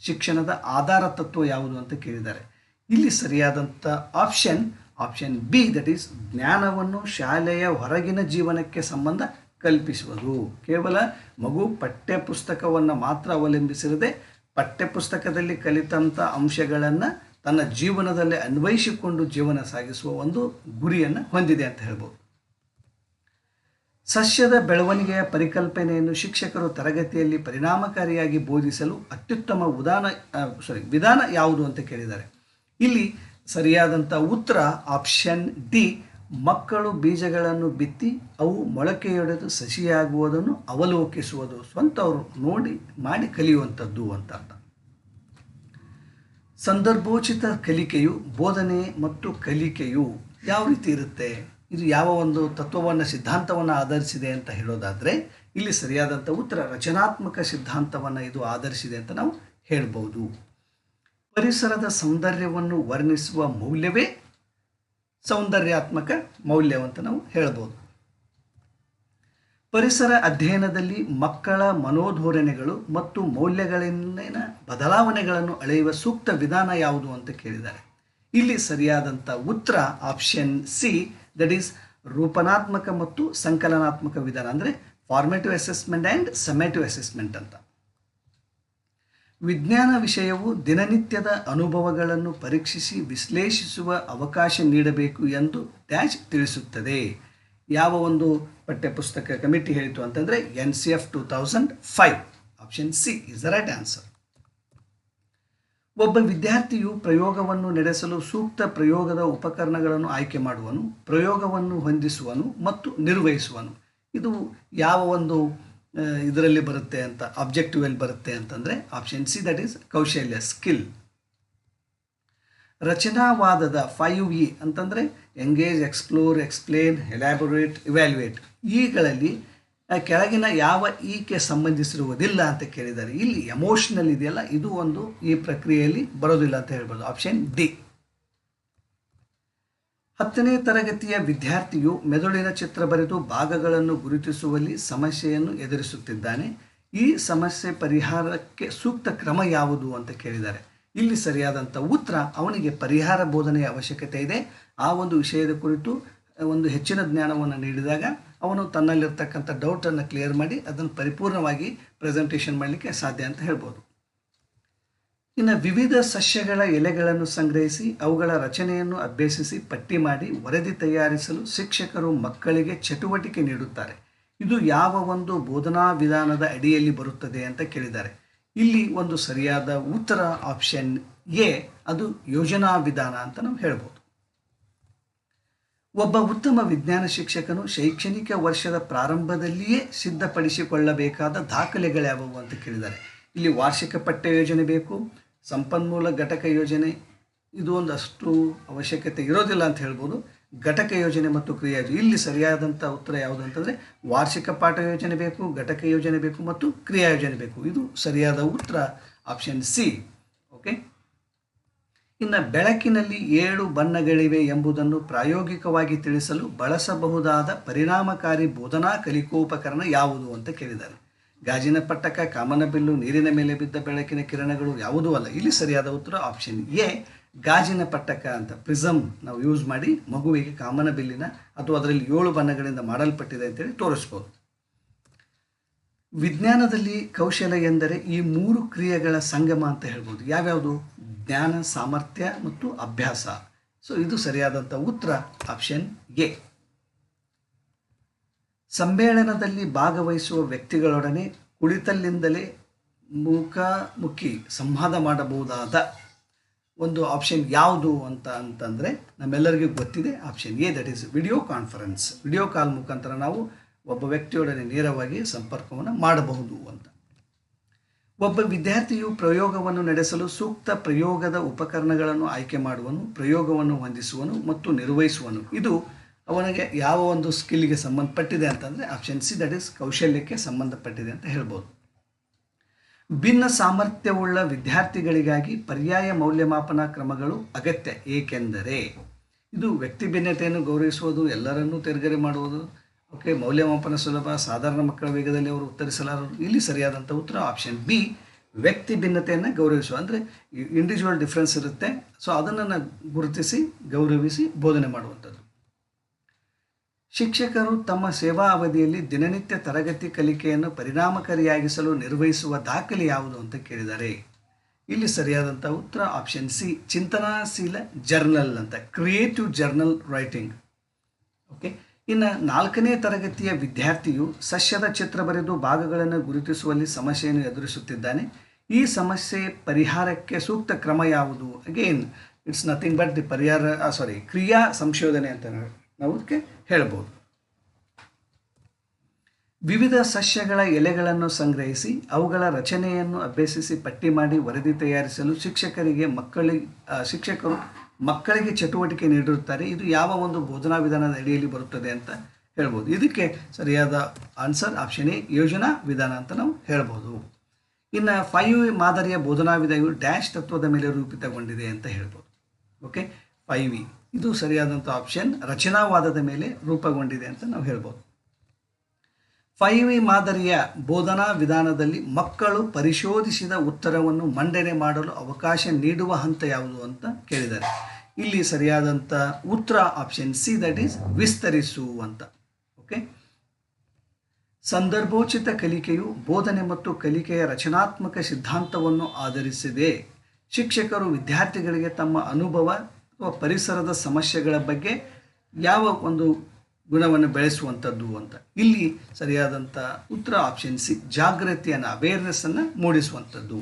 ಶಿಕ್ಷಣದ ಆಧಾರ ತತ್ವ ಯಾವುದು ಅಂತ ಕೇಳಿದ್ದಾರೆ ಇಲ್ಲಿ ಸರಿಯಾದಂಥ option option B that is ಜ್ಞಾನವನ್ನು ಶಾಲೆಯ ಹೊರಗಿನ ಜೀವನಕ್ಕೆ ಸಂಬಂಧ ಕಲ್ಪಿಸುವುದು. ಕೇವಲ ಮಗು ಪಠ್ಯ ಪುಸ್ತಕವನ್ನು ಮಾತ್ರ ಅವಲಂಬಿಸಿರದೆ ಪಠ್ಯಪುಸ್ತಕದಲ್ಲಿ ಕಲಿತಂಥ ಅಂಶಗಳನ್ನು ತನ್ನ ಜೀವನದಲ್ಲಿ ಅನ್ವಯಿಸಿಕೊಂಡು ಜೀವನ ಸಾಗಿಸುವ ಒಂದು ಗುರಿಯನ್ನು ಹೊಂದಿದೆ ಅಂತ ಹೇಳ್ಬೋದು. ಸಸ್ಯದ ಬೆಳವಣಿಗೆಯ ಪರಿಕಲ್ಪನೆಯನ್ನು ಶಿಕ್ಷಕರು ತರಗತಿಯಲ್ಲಿ ಪರಿಣಾಮಕಾರಿಯಾಗಿ ಬೋಧಿಸಲು ಅತ್ಯುತ್ತಮ ಉದಾನ ಸಾರಿ ವಿಧಾನ ಯಾವುದು ಅಂತ ಕೇಳಿದ್ದಾರೆ. ಇಲ್ಲಿ ಸರಿಯಾದಂಥ ಉತ್ತರ ಆಪ್ಷನ್ ಡಿ ಮಕ್ಕಳು ಬೀಜಗಳನ್ನು ಬಿತ್ತಿ ಅವು ಮೊಳಕೆಯೊಡೆದು ಸಸಿಯಾಗುವುದನ್ನು ಅವಲೋಕಿಸುವುದು. ಸ್ವಂತ ಅವರು ನೋಡಿ, ಮಾಡಿ ಕಲಿಯುವಂಥದ್ದು ಅಂತ ಅರ್ಥ. ಸಂದರ್ಭೋಚಿತ ಕಲಿಕೆಯು ಬೋಧನೆ ಮತ್ತು ಕಲಿಕೆಯು ಯಾವ ರೀತಿ ಇರುತ್ತೆ? ಇದು ಯಾವ ಒಂದು ತತ್ವವನ್ನು, ಸಿದ್ಧಾಂತವನ್ನು ಆಧರಿಸಿದೆ ಅಂತ ಹೇಳೋದಾದರೆ, ಇಲ್ಲಿ ಸರಿಯಾದಂಥ ಉತ್ತರ ರಚನಾತ್ಮಕ ಸಿದ್ಧಾಂತವನ್ನು ಇದು ಆಧರಿಸಿದೆ ಅಂತ ನಾವು ಹೇಳ್ಬೋದು. ಪರಿಸರದ ಸೌಂದರ್ಯವನ್ನು ವರ್ಣಿಸುವ ಮೌಲ್ಯವೇ ಸೌಂದರ್ಯಾತ್ಮಕ ಮೌಲ್ಯವಂತ ನಾವು ಹೇಳ್ಬೋದು. ಪರಿಸರ ಅಧ್ಯಯನದಲ್ಲಿ ಮಕ್ಕಳ ಮನೋಧೋರಣೆಗಳು ಮತ್ತು ಮೌಲ್ಯಗಳಲ್ಲಿನ ಬದಲಾವಣೆಗಳನ್ನು ಅಳೆಯುವ ಸೂಕ್ತ ವಿಧಾನ ಯಾವುದು ಅಂತ ಕೇಳಿದ್ದಾರೆ. ಇಲ್ಲಿ ಸರಿಯಾದಂಥ ಉತ್ತರ ಆಪ್ಷನ್ ಸಿ ದಟ್ ಈಸ್ ರೂಪನಾತ್ಮಕ ಮತ್ತು ಸಂಕಲನಾತ್ಮಕ ವಿಧಾನ, ಅಂದರೆ formative assessment and summative assessment ಅಂತ. ವಿಜ್ಞಾನ ವಿಷಯವು ದಿನನಿತ್ಯದ ಅನುಭವಗಳನ್ನು ಪರೀಕ್ಷಿಸಿ ವಿಶ್ಲೇಷಿಸುವ ಅವಕಾಶ ನೀಡಬೇಕು ಎಂದು ಡ್ಯಾಶ್ ತಿಳಿಸುತ್ತದೆ. ಯಾವ ಒಂದು ಪಠ್ಯಪುಸ್ತಕ ಕಮಿಟಿ ಹೇಳಿತು ಅಂತಂದರೆ N C F two thousand five. Option C is the right answer ಒಬ್ಬ ವಿದ್ಯಾರ್ಥಿಯು ಪ್ರಯೋಗವನ್ನು ನಡೆಸಲು ಸೂಕ್ತ ಪ್ರಯೋಗದ ಉಪಕರಣಗಳನ್ನು ಆಯ್ಕೆ ಮಾಡುವನು, ಪ್ರಯೋಗವನ್ನು ಹೊಂದಿಸುವನು ಮತ್ತು ನಿರ್ವಹಿಸುವನು. ಇದು ಯಾವ ಒಂದು ಇದರಲ್ಲಿ ಬರುತ್ತೆ ಅಂತ ಆಬ್ಜೆಕ್ಟಿವಲ್ಲಿ ಬರುತ್ತೆ ಅಂತಂದರೆ ಆಪ್ಷನ್ ಸಿ ದಟ್ ಈಸ್ ಕೌಶಲ್ಯ ಸ್ಕಿಲ್ ರಚನಾವಾದದ ಫೈವ್ ಇ ಅಂತಂದರೆ engage explore explain elaborate evaluate ಈಗಳಲ್ಲಿ ಕೆಳಗಿನ ಯಾವ ಈಕೆ ಸಂಬಂಧಿಸಿರುವುದಿಲ್ಲ ಅಂತ ಕೇಳಿದ್ದಾರೆ. ಇಲ್ಲಿ ಎಮೋಷನಲ್ ಇದೆಯಲ್ಲ, ಇದು ಒಂದು ಈ ಪ್ರಕ್ರಿಯೆಯಲ್ಲಿ ಬರೋದಿಲ್ಲ ಅಂತ ಹೇಳ್ಬೋದು. ಆಪ್ಷನ್ ಡಿ ಹತ್ತನೇ ತರಗತಿಯ ವಿದ್ಯಾರ್ಥಿಯು ಮೆದುಳಿನ ಚಿತ್ರ ಬರೆದು ಭಾಗಗಳನ್ನು ಗುರುತಿಸುವಲ್ಲಿ ಸಮಸ್ಯೆಯನ್ನು ಎದುರಿಸುತ್ತಿದ್ದಾನೆ. ಈ ಸಮಸ್ಯೆ ಪರಿಹಾರಕ್ಕೆ ಸೂಕ್ತ ಕ್ರಮ ಯಾವುದು ಅಂತ ಕೇಳಿದ್ದಾರೆ. ಇಲ್ಲಿ ಸರಿಯಾದಂಥ ಉತ್ತರ, ಅವನಿಗೆ ಪರಿಹಾರ ಬೋಧನೆಯ ಅವಶ್ಯಕತೆ ಇದೆ. ಆ ಒಂದು ವಿಷಯದ ಕುರಿತು ಒಂದು ಹೆಚ್ಚಿನ ಜ್ಞಾನವನ್ನು ನೀಡಿದಾಗ ಅವನು ತನ್ನಲ್ಲಿರ್ತಕ್ಕಂಥ ಡೌಟನ್ನು ಕ್ಲಿಯರ್ ಮಾಡಿ ಅದನ್ನು ಪರಿಪೂರ್ಣವಾಗಿ ಪ್ರೆಸೆಂಟೇಷನ್ ಮಾಡಲಿಕ್ಕೆ ಸಾಧ್ಯ ಅಂತ ಹೇಳ್ಬೋದು. ಇನ್ನು ವಿವಿಧ ಸಸ್ಯಗಳ ಎಲೆಗಳನ್ನು ಸಂಗ್ರಹಿಸಿ ಅವುಗಳ ರಚನೆಯನ್ನು ಅಭ್ಯಸಿಸಿ ಪಟ್ಟಿ ಮಾಡಿ ವರದಿ ತಯಾರಿಸಲು ಶಿಕ್ಷಕರು ಮಕ್ಕಳಿಗೆ ಚಟುವಟಿಕೆ ನೀಡುತ್ತಾರೆ. ಇದು ಯಾವ ಒಂದು ಬೋಧನಾ ವಿಧಾನದ ಅಡಿಯಲ್ಲಿ ಬರುತ್ತದೆ ಅಂತ ಕೇಳಿದ್ದಾರೆ. ಇಲ್ಲಿ ಒಂದು ಸರಿಯಾದ ಉತ್ತರ ಆಪ್ಷನ್ ಎ, ಅದು ಯೋಜನಾ ವಿಧಾನ ಅಂತ ನಾವು ಹೇಳ್ಬೋದು. ಒಬ್ಬ ಉತ್ತಮ ವಿಜ್ಞಾನ ಶಿಕ್ಷಕನು ಶೈಕ್ಷಣಿಕ ವರ್ಷದ ಪ್ರಾರಂಭದಲ್ಲಿಯೇ ಸಿದ್ಧಪಡಿಸಿಕೊಳ್ಳಬೇಕಾದ ದಾಖಲೆಗಳ್ಯಾವುವು ಅಂತ ಕೇಳಿದ್ದಾರೆ. ಇಲ್ಲಿ ವಾರ್ಷಿಕ ಪಠ್ಯ ಯೋಜನೆ ಬೇಕು ಸಂಪನ್ಮೂಲ ಘಟಕ ಯೋಜನೆ, ಇದು ಒಂದು ಅಷ್ಟು ಅವಶ್ಯಕತೆ ಇರೋದಿಲ್ಲ ಅಂತ ಹೇಳ್ಬೋದು. ಘಟಕ ಯೋಜನೆ ಮತ್ತು ಕ್ರಿಯಾ ಯೋಜನೆ. ಇಲ್ಲಿ ಸರಿಯಾದಂಥ ಉತ್ತರ ಯಾವುದು ಅಂತಂದರೆ, ವಾರ್ಷಿಕ ಪಾಠ ಯೋಜನೆ ಬೇಕು, ಘಟಕ ಯೋಜನೆ ಬೇಕು ಮತ್ತು ಕ್ರಿಯಾ ಯೋಜನೆ ಬೇಕು. ಇದು ಸರಿಯಾದ ಉತ್ತರ, ಆಪ್ಷನ್ ಸಿ. ಓಕೆ? ಇನ್ನು ಬೆಳಕಿನಲ್ಲಿ ಏಳು ಬಣ್ಣಗಳಿವೆ ಎಂಬುದನ್ನು ಪ್ರಾಯೋಗಿಕವಾಗಿ ತಿಳಿಸಲು ಬಳಸಬಹುದಾದ ಪರಿಣಾಮಕಾರಿ ಬೋಧನಾ ಕಲಿಕೋಪಕರಣ ಯಾವುದು ಅಂತ ಕೇಳಿದ್ದಾರೆ. ಗಾಜಿನ ಪಟ್ಟಕ ಕಾಮನಬಿಲ್ಲು ನೀರಿನ ಮೇಲೆ ಬಿದ್ದ ಬೆಳಕಿನ ಕಿರಣಗಳು ಯಾವುದೂ ಅಲ್ಲ. ಇಲ್ಲಿ ಸರಿಯಾದ ಉತ್ತರ ಆಪ್ಷನ್ ಎ, ಗಾಜಿನ ಪಟ್ಟಕ ಅಂತ ಪ್ರಿಸಮ್ ನಾವು ಯೂಸ್ ಮಾಡಿ ಮಗುವಿಗೆ ಕಾಮನಬಿಲ್ಲಿನ ಅಥವಾ ಅದರಲ್ಲಿ ಏಳು ಬಣ್ಣಗಳಿಂದ ಮಾಡಲ್ಪಟ್ಟಿದೆ ಅಂತೇಳಿ ತೋರಿಸ್ಬೋದು. ವಿಜ್ಞಾನದಲ್ಲಿ ಕೌಶಲ್ಯ ಎಂದರೆ ಈ ಮೂರು ಕ್ರಿಯೆಗಳ ಸಂಗಮ ಅಂತ ಹೇಳ್ಬೋದು. ಯಾವ್ಯಾವುದು? ಜ್ಞಾನ, ಸಾಮರ್ಥ್ಯ ಮತ್ತು ಅಭ್ಯಾಸ. ಸೊ ಇದು ಸರಿಯಾದಂಥ ಉತ್ತರ ಆಪ್ಷನ್ ಎ. ಸಮ್ಮೇಳನದಲ್ಲಿ ಭಾಗವಹಿಸುವ ವ್ಯಕ್ತಿಗಳೊಡನೆ ಕುಳಿತಲ್ಲಿಂದಲೇ ಮುಖಾಮುಖಿ ಸಂವಾದ ಮಾಡಬಹುದಾದ ಒಂದು ಆಪ್ಷನ್ ಯಾವುದು ಅಂತ ಅಂತಂದರೆ ನಮ್ಮೆಲ್ಲರಿಗೂ ಗೊತ್ತಿದೆ, option A that is video conference video call ಮುಖಾಂತರ ನಾವು ಒಬ್ಬ ವ್ಯಕ್ತಿಯೊಡನೆ ನೇರವಾಗಿ ಸಂಪರ್ಕವನ್ನು ಮಾಡಬಹುದು ಅಂತ. ಒಬ್ಬ ವಿದ್ಯಾರ್ಥಿಯು ಪ್ರಯೋಗವನ್ನು ನಡೆಸಲು ಸೂಕ್ತ ಪ್ರಯೋಗದ ಉಪಕರಣಗಳನ್ನು ಆಯ್ಕೆ ಮಾಡುವನು, ಪ್ರಯೋಗವನ್ನು ಹೊಂದಿಸುವನು ಮತ್ತು ನಿರ್ವಹಿಸುವನು. ಇದು ಅವನಿಗೆ ಯಾವ ಒಂದು ಸ್ಕಿಲ್ಗೆ ಸಂಬಂಧಪಟ್ಟಿದೆ ಅಂತಂದರೆ ಆಪ್ಷನ್ ಸಿ ದಟ್ ಈಸ್ ಕೌಶಲ್ಯಕ್ಕೆ ಸಂಬಂಧಪಟ್ಟಿದೆ ಅಂತ ಹೇಳ್ಬೋದು. ಭಿನ್ನ ಸಾಮರ್ಥ್ಯವುಳ್ಳ ವಿದ್ಯಾರ್ಥಿಗಳಿಗಾಗಿ ಪರ್ಯಾಯ ಮೌಲ್ಯಮಾಪನ ಕ್ರಮಗಳು ಅಗತ್ಯ. ಏಕೆಂದರೆ ಇದು ವ್ಯಕ್ತಿ ಭಿನ್ನತೆಯನ್ನು ಗೌರವಿಸುವುದು, ಎಲ್ಲರನ್ನೂ ತೆರಿಗೆ ಮಾಡುವುದು, ಓಕೆ, ಮೌಲ್ಯಮಾಪನ ಸುಲಭ, ಸಾಧಾರಣ ಮಕ್ಕಳ ವೇಗದಲ್ಲಿ ಅವರು ಉತ್ತರಿಸಲಾರರು ಇಲ್ಲಿ ಸರಿಯಾದಂಥ ಉತ್ತರ ಆಪ್ಷನ್ ಬಿ ವ್ಯಕ್ತಿ ಭಿನ್ನತೆಯನ್ನು ಗೌರವಿಸುವ. ಅಂದರೆ ಇಂಡಿವಿಜುವಲ್ ಡಿಫ್ರೆನ್ಸ್ ಇರುತ್ತೆ. ಸೊ ಅದನ್ನು ಗುರುತಿಸಿ, ಗೌರವಿಸಿ ಬೋಧನೆ ಮಾಡುವಂಥದ್ದು. ಶಿಕ್ಷಕರು ತಮ್ಮ ಸೇವಾ ಅವಧಿಯಲ್ಲಿ ದಿನನಿತ್ಯ ತರಗತಿ ಕಲಿಕೆಯನ್ನು ಪರಿಣಾಮಕಾರಿಯಾಗಿಸಲು ನಿರ್ವಹಿಸುವ ದಾಖಲೆ ಯಾವುದು ಅಂತ ಕೇಳಿದ್ದಾರೆ ಇಲ್ಲಿ ಸರಿಯಾದಂಥ ಉತ್ತರ ಆಪ್ಷನ್ ಸಿ ಚಿಂತನಾಶೀಲ ಜರ್ನಲ್ ಅಂತ ಕ್ರಿಯೇಟಿವ್ ಜರ್ನಲ್ ರೈಟಿಂಗ್ ಓಕೆ ಇನ್ನು ನಾಲ್ಕನೇ ತರಗತಿಯ ವಿದ್ಯಾರ್ಥಿಯು ಸಸ್ಯದ ಚಿತ್ರ ಬರೆದು ಭಾಗಗಳನ್ನು ಗುರುತಿಸುವಲ್ಲಿ ಸಮಸ್ಯೆಯನ್ನು ಎದುರಿಸುತ್ತಿದ್ದಾನೆ. ಈ ಸಮಸ್ಯೆ ಪರಿಹಾರಕ್ಕೆ ಸೂಕ್ತ ಕ್ರಮ ಯಾವುದು? Again it's nothing but the ಪರಿಹಾರ ಸಾರಿ ಕ್ರಿಯಾ ಸಂಶೋಧನೆ ಅಂತ ನಾವು ಅದಕ್ಕೆ ಹೇಳ್ಬೋದು. ವಿವಿಧ ಸಸ್ಯಗಳ ಎಲೆಗಳನ್ನು ಸಂಗ್ರಹಿಸಿ ಅವುಗಳ ರಚನೆಯನ್ನು ಅಭ್ಯಸಿಸಿ ಪಟ್ಟಿ ಮಾಡಿ ವರದಿ ತಯಾರಿಸಲು ಶಿಕ್ಷಕರಿಗೆ ಮಕ್ಕಳಿಗೆ ಶಿಕ್ಷಕರು ಮಕ್ಕಳಿಗೆ ಚಟುವಟಿಕೆ ನೀಡಿರುತ್ತಾರೆ. ಇದು ಯಾವ ಒಂದು ಬೋಧನಾ ವಿಧಾನದ ಅಡಿಯಲ್ಲಿ ಬರುತ್ತದೆ ಅಂತ ಹೇಳ್ಬೋದು. ಇದಕ್ಕೆ ಸರಿಯಾದ ಆನ್ಸರ್ ಆಪ್ಷನ್ ಎ, ಯೋಜನಾ ವಿಧಾನ ಅಂತ ನಾವು ಹೇಳ್ಬೋದು. ಇನ್ನು ಫೈವ್ ಮಾದರಿಯ ಬೋಧನಾ ವಿಧಾನವು ಡ್ಯಾಶ್ ತತ್ವದ ಮೇಲೆ ರೂಪಿತಗೊಂಡಿದೆ ಅಂತ ಹೇಳ್ಬೋದು. ಓಕೆ? ಫೈವ್ ಇ ಇದು ಸರಿಯಾದಂಥ ಆಪ್ಷನ್ ರಚನಾವಾದದ ಮೇಲೆ ರೂಪುಗೊಂಡಿದೆ ಅಂತ ನಾವು ಹೇಳ್ಬೋದು. ಫೈವ್ ಮಾದರಿಯ ಬೋಧನಾ ವಿಧಾನದಲ್ಲಿ ಮಕ್ಕಳು ಪರಿಶೋಧಿಸಿದ ಉತ್ತರವನ್ನು ಮಂಡನೆ ಮಾಡಲು ಅವಕಾಶ ನೀಡುವ ಹಂತ ಯಾವುದು ಅಂತ ಕೇಳಿದ್ದಾರೆ. ಇಲ್ಲಿ ಸರಿಯಾದಂಥ ಉತ್ತರ ಆಪ್ಷನ್ ಸಿ ದಟ್ ಈಸ್ ವಿಸ್ತರಿಸು ಅಂತ. ಓಕೆ ಸಂದರ್ಭೋಚಿತ ಕಲಿಕೆಯು ಬೋಧನೆ ಮತ್ತು ಕಲಿಕೆಯ ರಚನಾತ್ಮಕ ಸಿದ್ಧಾಂತವನ್ನು ಆಧರಿಸಿದೆ. ಶಿಕ್ಷಕರು ವಿದ್ಯಾರ್ಥಿಗಳಿಗೆ ತಮ್ಮ ಅನುಭವ ಅಥವಾ ಪರಿಸರದ ಸಮಸ್ಯೆಗಳ ಬಗ್ಗೆ ಯಾವ ಒಂದು ಗುಣವನ್ನು ಬೆಳೆಸುವಂಥದ್ದು ಅಂತ. ಇಲ್ಲಿ ಸರಿಯಾದಂಥ ಉತ್ತರ ಆಪ್ಷನ್ ಸಿ ಜಾಗೃತಿಯನ್ನು ಅವೇರ್ನೆಸ್ಸನ್ನು ಮೂಡಿಸುವಂಥದ್ದು.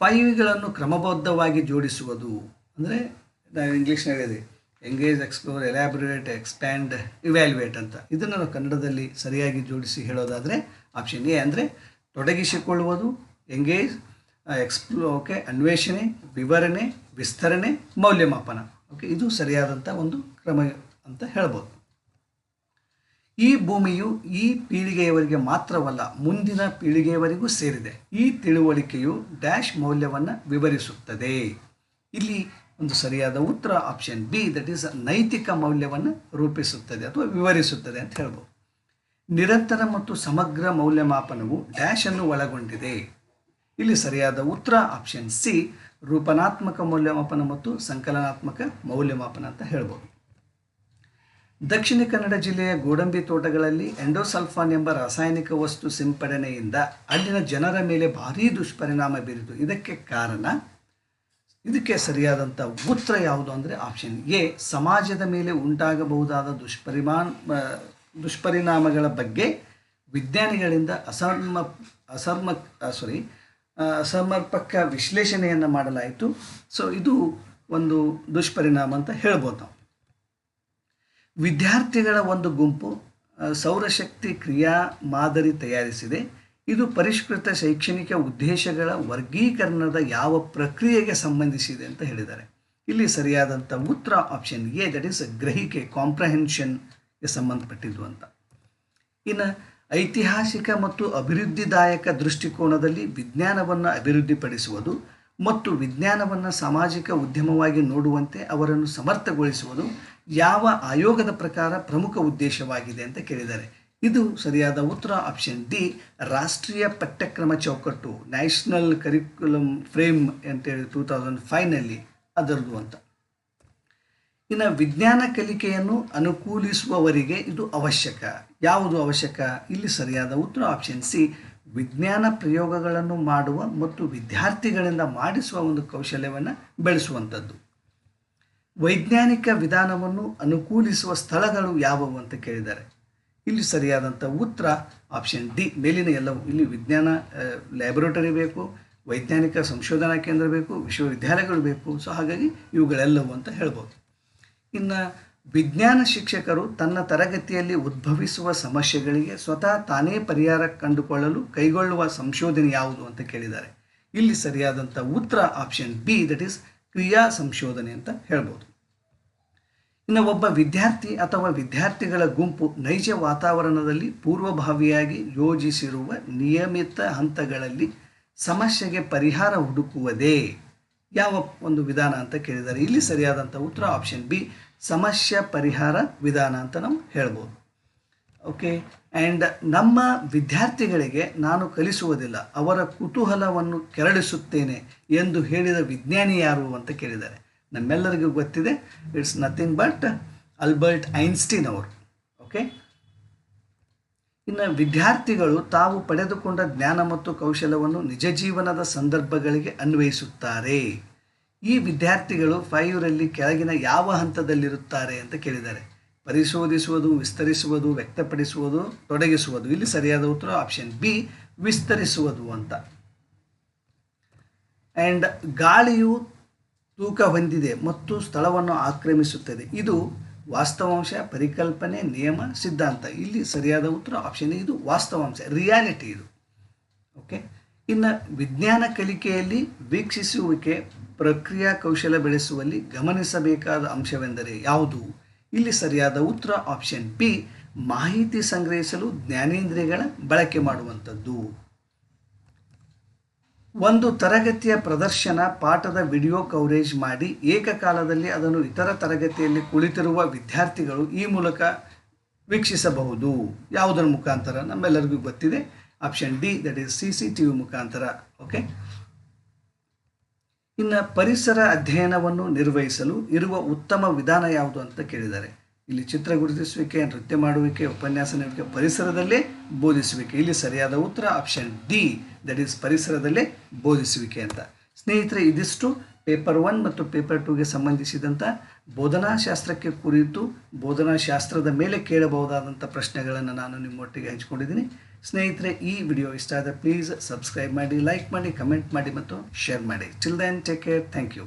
ಫೈವ್ಗಳನ್ನು ಕ್ರಮಬದ್ಧವಾಗಿ ಜೋಡಿಸುವುದು. ಅಂದರೆ ನಾನು ಇಂಗ್ಲೀಷ್ನ ಹೇಳಿದೆ engage explore elaborate expand evaluate ಅಂತ. ಇದನ್ನು ನಾವು ಕನ್ನಡದಲ್ಲಿ ಸರಿಯಾಗಿ ಜೋಡಿಸಿ ಹೇಳೋದಾದರೆ ಆಪ್ಷನ್ ಎ ಅಂದರೆ ತೊಡಗಿಸಿಕೊಳ್ಳುವುದು ಎಂಗೇಜ್ ಎಕ್ಸ್ಪ್ಲೋ ಓಕೆ ಅನ್ವೇಷಣೆ, ವಿವರಣೆ, ವಿಸ್ತರಣೆ, ಮೌಲ್ಯಮಾಪನ. ಓಕೆ ಇದು ಸರಿಯಾದಂಥ ಒಂದು ಕ್ರಮ ಅಂತ ಹೇಳ್ಬೋದು. ಈ ಭೂಮಿಯು ಈ ಪೀಳಿಗೆಯವರಿಗೆ ಮಾತ್ರವಲ್ಲ, ಮುಂದಿನ ಪೀಳಿಗೆಯವರಿಗೂ ಸೇರಿದೆ. ಈ ತಿಳುವಳಿಕೆಯು ಡ್ಯಾಶ್ ಮೌಲ್ಯವನ್ನು ವಿವರಿಸುತ್ತದೆ. ಇಲ್ಲಿ ಒಂದು ಸರಿಯಾದ ಉತ್ತರ ಆಪ್ಷನ್ ಬಿ ದಟ್ ಈಸ್ ನೈತಿಕ ಮೌಲ್ಯವನ್ನು ರೂಪಿಸುತ್ತದೆ ಅಥವಾ ವಿವರಿಸುತ್ತದೆ ಅಂತ ಹೇಳ್ಬೋದು. ನಿರಂತರ ಮತ್ತು ಸಮಗ್ರ ಮೌಲ್ಯಮಾಪನವು ಡ್ಯಾಶ್ ಅನ್ನು ಒಳಗೊಂಡಿದೆ. ಇಲ್ಲಿ ಸರಿಯಾದ ಉತ್ತರ ಆಪ್ಷನ್ ಸಿ ರೂಪನಾತ್ಮಕ ಮೌಲ್ಯಮಾಪನ ಮತ್ತು ಸಂಕಲನಾತ್ಮಕ ಮೌಲ್ಯಮಾಪನ ಅಂತ ಹೇಳ್ಬೋದು. ದಕ್ಷಿಣ ಕನ್ನಡ ಜಿಲ್ಲೆಯ ಗೋಡಂಬಿ ತೋಟಗಳಲ್ಲಿ ಎಂಡೋಸಲ್ಫಾನ್ ಎಂಬ ರಾಸಾಯನಿಕ ವಸ್ತು ಸಿಂಪಡಣೆಯಿಂದ ಅಲ್ಲಿನ ಜನರ ಮೇಲೆ ಭಾರೀ ದುಷ್ಪರಿಣಾಮ ಬೀರಿತು. ಇದಕ್ಕೆ ಕಾರಣ, ಇದಕ್ಕೆ ಸರಿಯಾದಂಥ ಉತ್ತರ ಯಾವುದು ಅಂದರೆ ಆಪ್ಷನ್ ಎ ಸಮಾಜದ ಮೇಲೆ ಉಂಟಾಗಬಹುದಾದ ದುಷ್ಪರಿಮಾಣ ದುಷ್ಪರಿಣಾಮಗಳ ಬಗ್ಗೆ ವಿಜ್ಞಾನಿಗಳಿಂದ ಅಸರ್ಮ ಅಸರ್ಮ ಸಾರಿ ಅಸಮರ್ಪಕ ವಿಶ್ಲೇಷಣೆಯನ್ನು ಮಾಡಲಾಯಿತು. ಸೊ ಇದು ಒಂದು ದುಷ್ಪರಿಣಾಮ ಅಂತ ಹೇಳ್ಬೋದು ನಾವು. ವಿದ್ಯಾರ್ಥಿಗಳ ಒಂದು ಗುಂಪು ಸೌರಶಕ್ತಿ ಕ್ರಿಯಾ ಮಾದರಿ ತಯಾರಿಸಿದೆ. ಇದು ಪರಿಷ್ಕೃತ ಶೈಕ್ಷಣಿಕ ಉದ್ದೇಶಗಳ ವರ್ಗೀಕರಣದ ಯಾವ ಪ್ರಕ್ರಿಯೆಗೆ ಸಂಬಂಧಿಸಿದೆ ಅಂತ ಹೇಳಿದ್ದಾರೆ. ಇಲ್ಲಿ ಸರಿಯಾದಂಥ ಉತ್ತರ ಆಪ್ಷನ್ ಎ ದಟ್ ಈಸ್ ಗ್ರಹಿಕೆ ಕಾಂಪ್ರಹೆನ್ಷನ್ಗೆ ಸಂಬಂಧಪಟ್ಟಿದ್ದು ಅಂತ. ಇನ್ನು ಐತಿಹಾಸಿಕ ಮತ್ತು ಅಭಿವೃದ್ಧಿದಾಯಕ ದೃಷ್ಟಿಕೋನದಲ್ಲಿ ವಿಜ್ಞಾನವನ್ನು ಅಭಿವೃದ್ಧಿಪಡಿಸುವುದು ಮತ್ತು ವಿಜ್ಞಾನವನ್ನು ಸಾಮಾಜಿಕ ಉದ್ಯಮವಾಗಿ ನೋಡುವಂತೆ ಅವರನ್ನು ಸಮರ್ಥಗೊಳಿಸುವುದು ಯಾವ ಆಯೋಗದ ಪ್ರಕಾರ ಪ್ರಮುಖ ಉದ್ದೇಶವಾಗಿದೆ ಅಂತ ಕೇಳಿದ್ದಾರೆ. ಇದು ಸರಿಯಾದ ಉತ್ತರ ಆಪ್ಷನ್ ಡಿ ರಾಷ್ಟ್ರೀಯ ಪಠ್ಯಕ್ರಮ ಚೌಕಟ್ಟು ನ್ಯಾಷನಲ್ ಕರಿಕ್ಯುಲಮ್ ಫ್ರೇಮ್ ಅಂತೇಳಿ ಟೂ ತೌಸಂಡ್ ಫೈವ್ನಲ್ಲಿ ಅದರದು ಅಂತ. ಇನ್ನು ವಿಜ್ಞಾನ ಕಲಿಕೆಯನ್ನು ಅನುಕೂಲಿಸುವವರಿಗೆ ಇದು ಅವಶ್ಯಕ. ಯಾವುದು ಅವಶ್ಯಕ? ಇಲ್ಲಿ ಸರಿಯಾದ ಉತ್ತರ ಆಪ್ಷನ್ ಸಿ ವಿಜ್ಞಾನ ಪ್ರಯೋಗಗಳನ್ನು ಮಾಡುವ ಮತ್ತು ವಿದ್ಯಾರ್ಥಿಗಳಿಂದ ಮಾಡಿಸುವ ಒಂದು ಕೌಶಲ್ಯವನ್ನು ಬೆಳೆಸುವಂಥದ್ದು. ವೈಜ್ಞಾನಿಕ ವಿಧಾನವನ್ನು ಅನುಕೂಲಿಸುವ ಸ್ಥಳಗಳು ಯಾವುವು ಅಂತ ಕೇಳಿದ್ದಾರೆ. ಇಲ್ಲಿ ಸರಿಯಾದಂಥ ಉತ್ತರ ಆಪ್ಷನ್ ಡಿ ಮೇಲಿನ ಎಲ್ಲವೂ. ಇಲ್ಲಿ ವಿಜ್ಞಾನ ಲ್ಯಾಬೊರೇಟರಿ ಬೇಕು, ವೈಜ್ಞಾನಿಕ ಸಂಶೋಧನಾ ಕೇಂದ್ರ ಬೇಕು, ವಿಶ್ವವಿದ್ಯಾಲಯಗಳು ಬೇಕು. ಸೊ, ಹಾಗಾಗಿ ಇವುಗಳೆಲ್ಲವೂ ಅಂತ ಹೇಳ್ಬೋದು. ಇನ್ನು ವಿಜ್ಞಾನ ಶಿಕ್ಷಕರು ತನ್ನ ತರಗತಿಯಲ್ಲಿ ಉದ್ಭವಿಸುವ ಸಮಸ್ಯೆಗಳಿಗೆ ಸ್ವತಃ ತಾನೇ ಪರಿಹಾರ ಕಂಡುಕೊಳ್ಳಲು ಕೈಗೊಳ್ಳುವ ಸಂಶೋಧನೆ ಯಾವುದು ಅಂತ ಕೇಳಿದ್ದಾರೆ. ಇಲ್ಲಿ ಸರಿಯಾದಂಥ ಉತ್ತರ ಆಪ್ಷನ್ ಬಿ ದಟ್ ಈಸ್ ಕ್ರಿಯಾ ಸಂಶೋಧನೆ ಅಂತ ಹೇಳ್ಬೋದು. ಇನ್ನು ಒಬ್ಬ ವಿದ್ಯಾರ್ಥಿ ಅಥವಾ ವಿದ್ಯಾರ್ಥಿಗಳ ಗುಂಪು ನೈಜ ವಾತಾವರಣದಲ್ಲಿ ಪೂರ್ವಭಾವಿಯಾಗಿ ಯೋಜಿಸಿರುವ ನಿಯಮಿತ ಹಂತಗಳಲ್ಲಿ ಸಮಸ್ಯೆಗೆ ಪರಿಹಾರ ಹುಡುಕುವುದೇ? ಯಾವ ಒಂದು ವಿಧಾನ ಅಂತ ಕೇಳಿದ್ದಾರೆ ಇಲ್ಲಿ ಸರಿಯಾದಂಥ ಉತ್ತರ ಆಪ್ಷನ್ ಬಿ, ಸಮಸ್ಯೆ ಪರಿಹಾರ ವಿಧಾನ ಅಂತ ನಾವು ಹೇಳ್ಬೋದು. ಓಕೆ, ಆ್ಯಂಡ್ ನಮ್ಮ ವಿದ್ಯಾರ್ಥಿಗಳಿಗೆ ನಾನು ಕಲಿಸುವುದಿಲ್ಲ, ಅವರ ಕುತೂಹಲವನ್ನು ಕೆರಳಿಸುತ್ತೇನೆ ಎಂದು ಹೇಳಿದ ವಿಜ್ಞಾನಿ ಯಾರು ಅಂತ ಕೇಳಿದ್ದಾರೆ. ನಮ್ಮೆಲ್ಲರಿಗೂ ಗೊತ್ತಿದೆ, it's nothing but Albert Einstein ಅವರು. ಓಕೆ ಇನ್ನು ವಿದ್ಯಾರ್ಥಿಗಳು ತಾವು ಪಡೆದುಕೊಂಡ ಜ್ಞಾನ ಮತ್ತು ಕೌಶಲವನ್ನು ನಿಜ ಜೀವನದ ಸಂದರ್ಭಗಳಿಗೆ ಅನ್ವಯಿಸುತ್ತಾರೆ. ಈ ವಿದ್ಯಾರ್ಥಿಗಳು ಫೈವ್ರಲ್ಲಿ ಕೆಳಗಿನ ಯಾವ ಹಂತದಲ್ಲಿರುತ್ತಾರೆ ಅಂತ ಕೇಳಿದ್ದಾರೆ. ಪರಿಶೋಧಿಸುವುದು, ವಿಸ್ತರಿಸುವುದು, ವ್ಯಕ್ತಪಡಿಸುವುದು, ತೊಡಗಿಸುವುದು. ಇಲ್ಲಿ ಸರಿಯಾದ ಉತ್ತರ ಆಪ್ಷನ್ ಬಿ ವಿಸ್ತರಿಸುವುದು ಅಂತ. ಆ್ಯಂಡ್ ಗಾಳಿಯು ತೂಕ ಹೊಂದಿದೆ ಮತ್ತು ಸ್ಥಳವನ್ನು ಆಕ್ರಮಿಸುತ್ತದೆ. ಇದು ವಾಸ್ತವಾಂಶ, ಪರಿಕಲ್ಪನೆ, ನಿಯಮ, ಸಿದ್ಧಾಂತ. ಇಲ್ಲಿ ಸರಿಯಾದ ಉತ್ತರ ಆಪ್ಷನ್ ಇದು, ವಾಸ್ತವಾಂಶ ರಿಯಾಲಿಟಿ ಇದು. ಓಕೆ ಇನ್ನು ವಿಜ್ಞಾನ ಕಲಿಕೆಯಲ್ಲಿ ವೀಕ್ಷಿಸುವಿಕೆ, ಪ್ರಕ್ರಿಯಾ ಕೌಶಲ ಬೆಳೆಸುವಲ್ಲಿ ಗಮನಿಸಬೇಕಾದ ಅಂಶವೆಂದರೆ ಯಾವುದು? ಇಲ್ಲಿ ಸರಿಯಾದ ಉತ್ತರ ಆಪ್ಷನ್ ಬಿ, ಮಾಹಿತಿ ಸಂಗ್ರಹಿಸಲು ಜ್ಞಾನೇಂದ್ರಿಯಗಳ ಬಳಕೆ ಮಾಡುವಂಥದ್ದು. ಒಂದು ತರಗತಿಯ ಪ್ರದರ್ಶನ, ಪಾಠದ ವಿಡಿಯೋ ಕವರೇಜ್ ಮಾಡಿ ಏಕಕಾಲದಲ್ಲಿ ಅದನ್ನು ಇತರ ತರಗತಿಯಲ್ಲಿ ಕುಳಿತಿರುವ ವಿದ್ಯಾರ್ಥಿಗಳು ಈ ಮೂಲಕ ವೀಕ್ಷಿಸಬಹುದು. ಯಾವುದರ ಮುಖಾಂತರ? ನಮ್ಮೆಲ್ಲರಿಗೂ ಗೊತ್ತಿದೆ. Option D that is C C T V ಮುಖಾಂತರ. ಓಕೆ ಇನ್ನು ಪರಿಸರ ಅಧ್ಯಯನವನ್ನು ನಿರ್ವಹಿಸಲು ಇರುವ ಉತ್ತಮ ವಿಧಾನ ಯಾವುದು ಅಂತ ಕೇಳಿದ್ದಾರೆ. ಇಲ್ಲಿ ಚಿತ್ರ ಗುರುತಿಸುವಿಕೆ, ನೃತ್ಯ ಮಾಡುವಿಕೆ, ಉಪನ್ಯಾಸ ನೀಡುವಿಕೆ ಪರಿಸರದಲ್ಲೇ ಬೋಧಿಸುವಿಕೆ. ಇಲ್ಲಿ ಸರಿಯಾದ ಉತ್ತರ ಆಪ್ಷನ್ ಡಿ ದಟ್ ಈಸ್ ಪರಿಸರದಲ್ಲೇ ಬೋಧಿಸುವಿಕೆ ಅಂತ. ಸ್ನೇಹಿತರೆ, ಇದಿಷ್ಟು ಪೇಪರ್ ಒನ್ ಮತ್ತು ಪೇಪರ್ ಟೂಗೆ ಸಂಬಂಧಿಸಿದಂಥ ಬೋಧನಾಶಾಸ್ತ್ರಕ್ಕೆ ಕುರಿತು, ಬೋಧನಾಶಾಸ್ತ್ರದ ಮೇಲೆ ಕೇಳಬಹುದಾದಂಥ ಪ್ರಶ್ನೆಗಳನ್ನು ನಾನು ನಿಮ್ಮೊಟ್ಟಿಗೆ ಹಂಚಿಕೊಂಡಿದ್ದೀನಿ. ಸ್ನೇಹಿತರೆ, ಈ ವಿಡಿಯೋ ಇಷ್ಟ ಆದರೆ ಪ್ಲೀಸ್ ಸಬ್ಸ್ಕ್ರೈಬ್ ಮಾಡಿ ಲೈಕ್ ಮಾಡಿ ಕಮೆಂಟ್ ಮಾಡಿ ಮತ್ತು ಶೇರ್ ಮಾಡಿ. Chill then take care thank you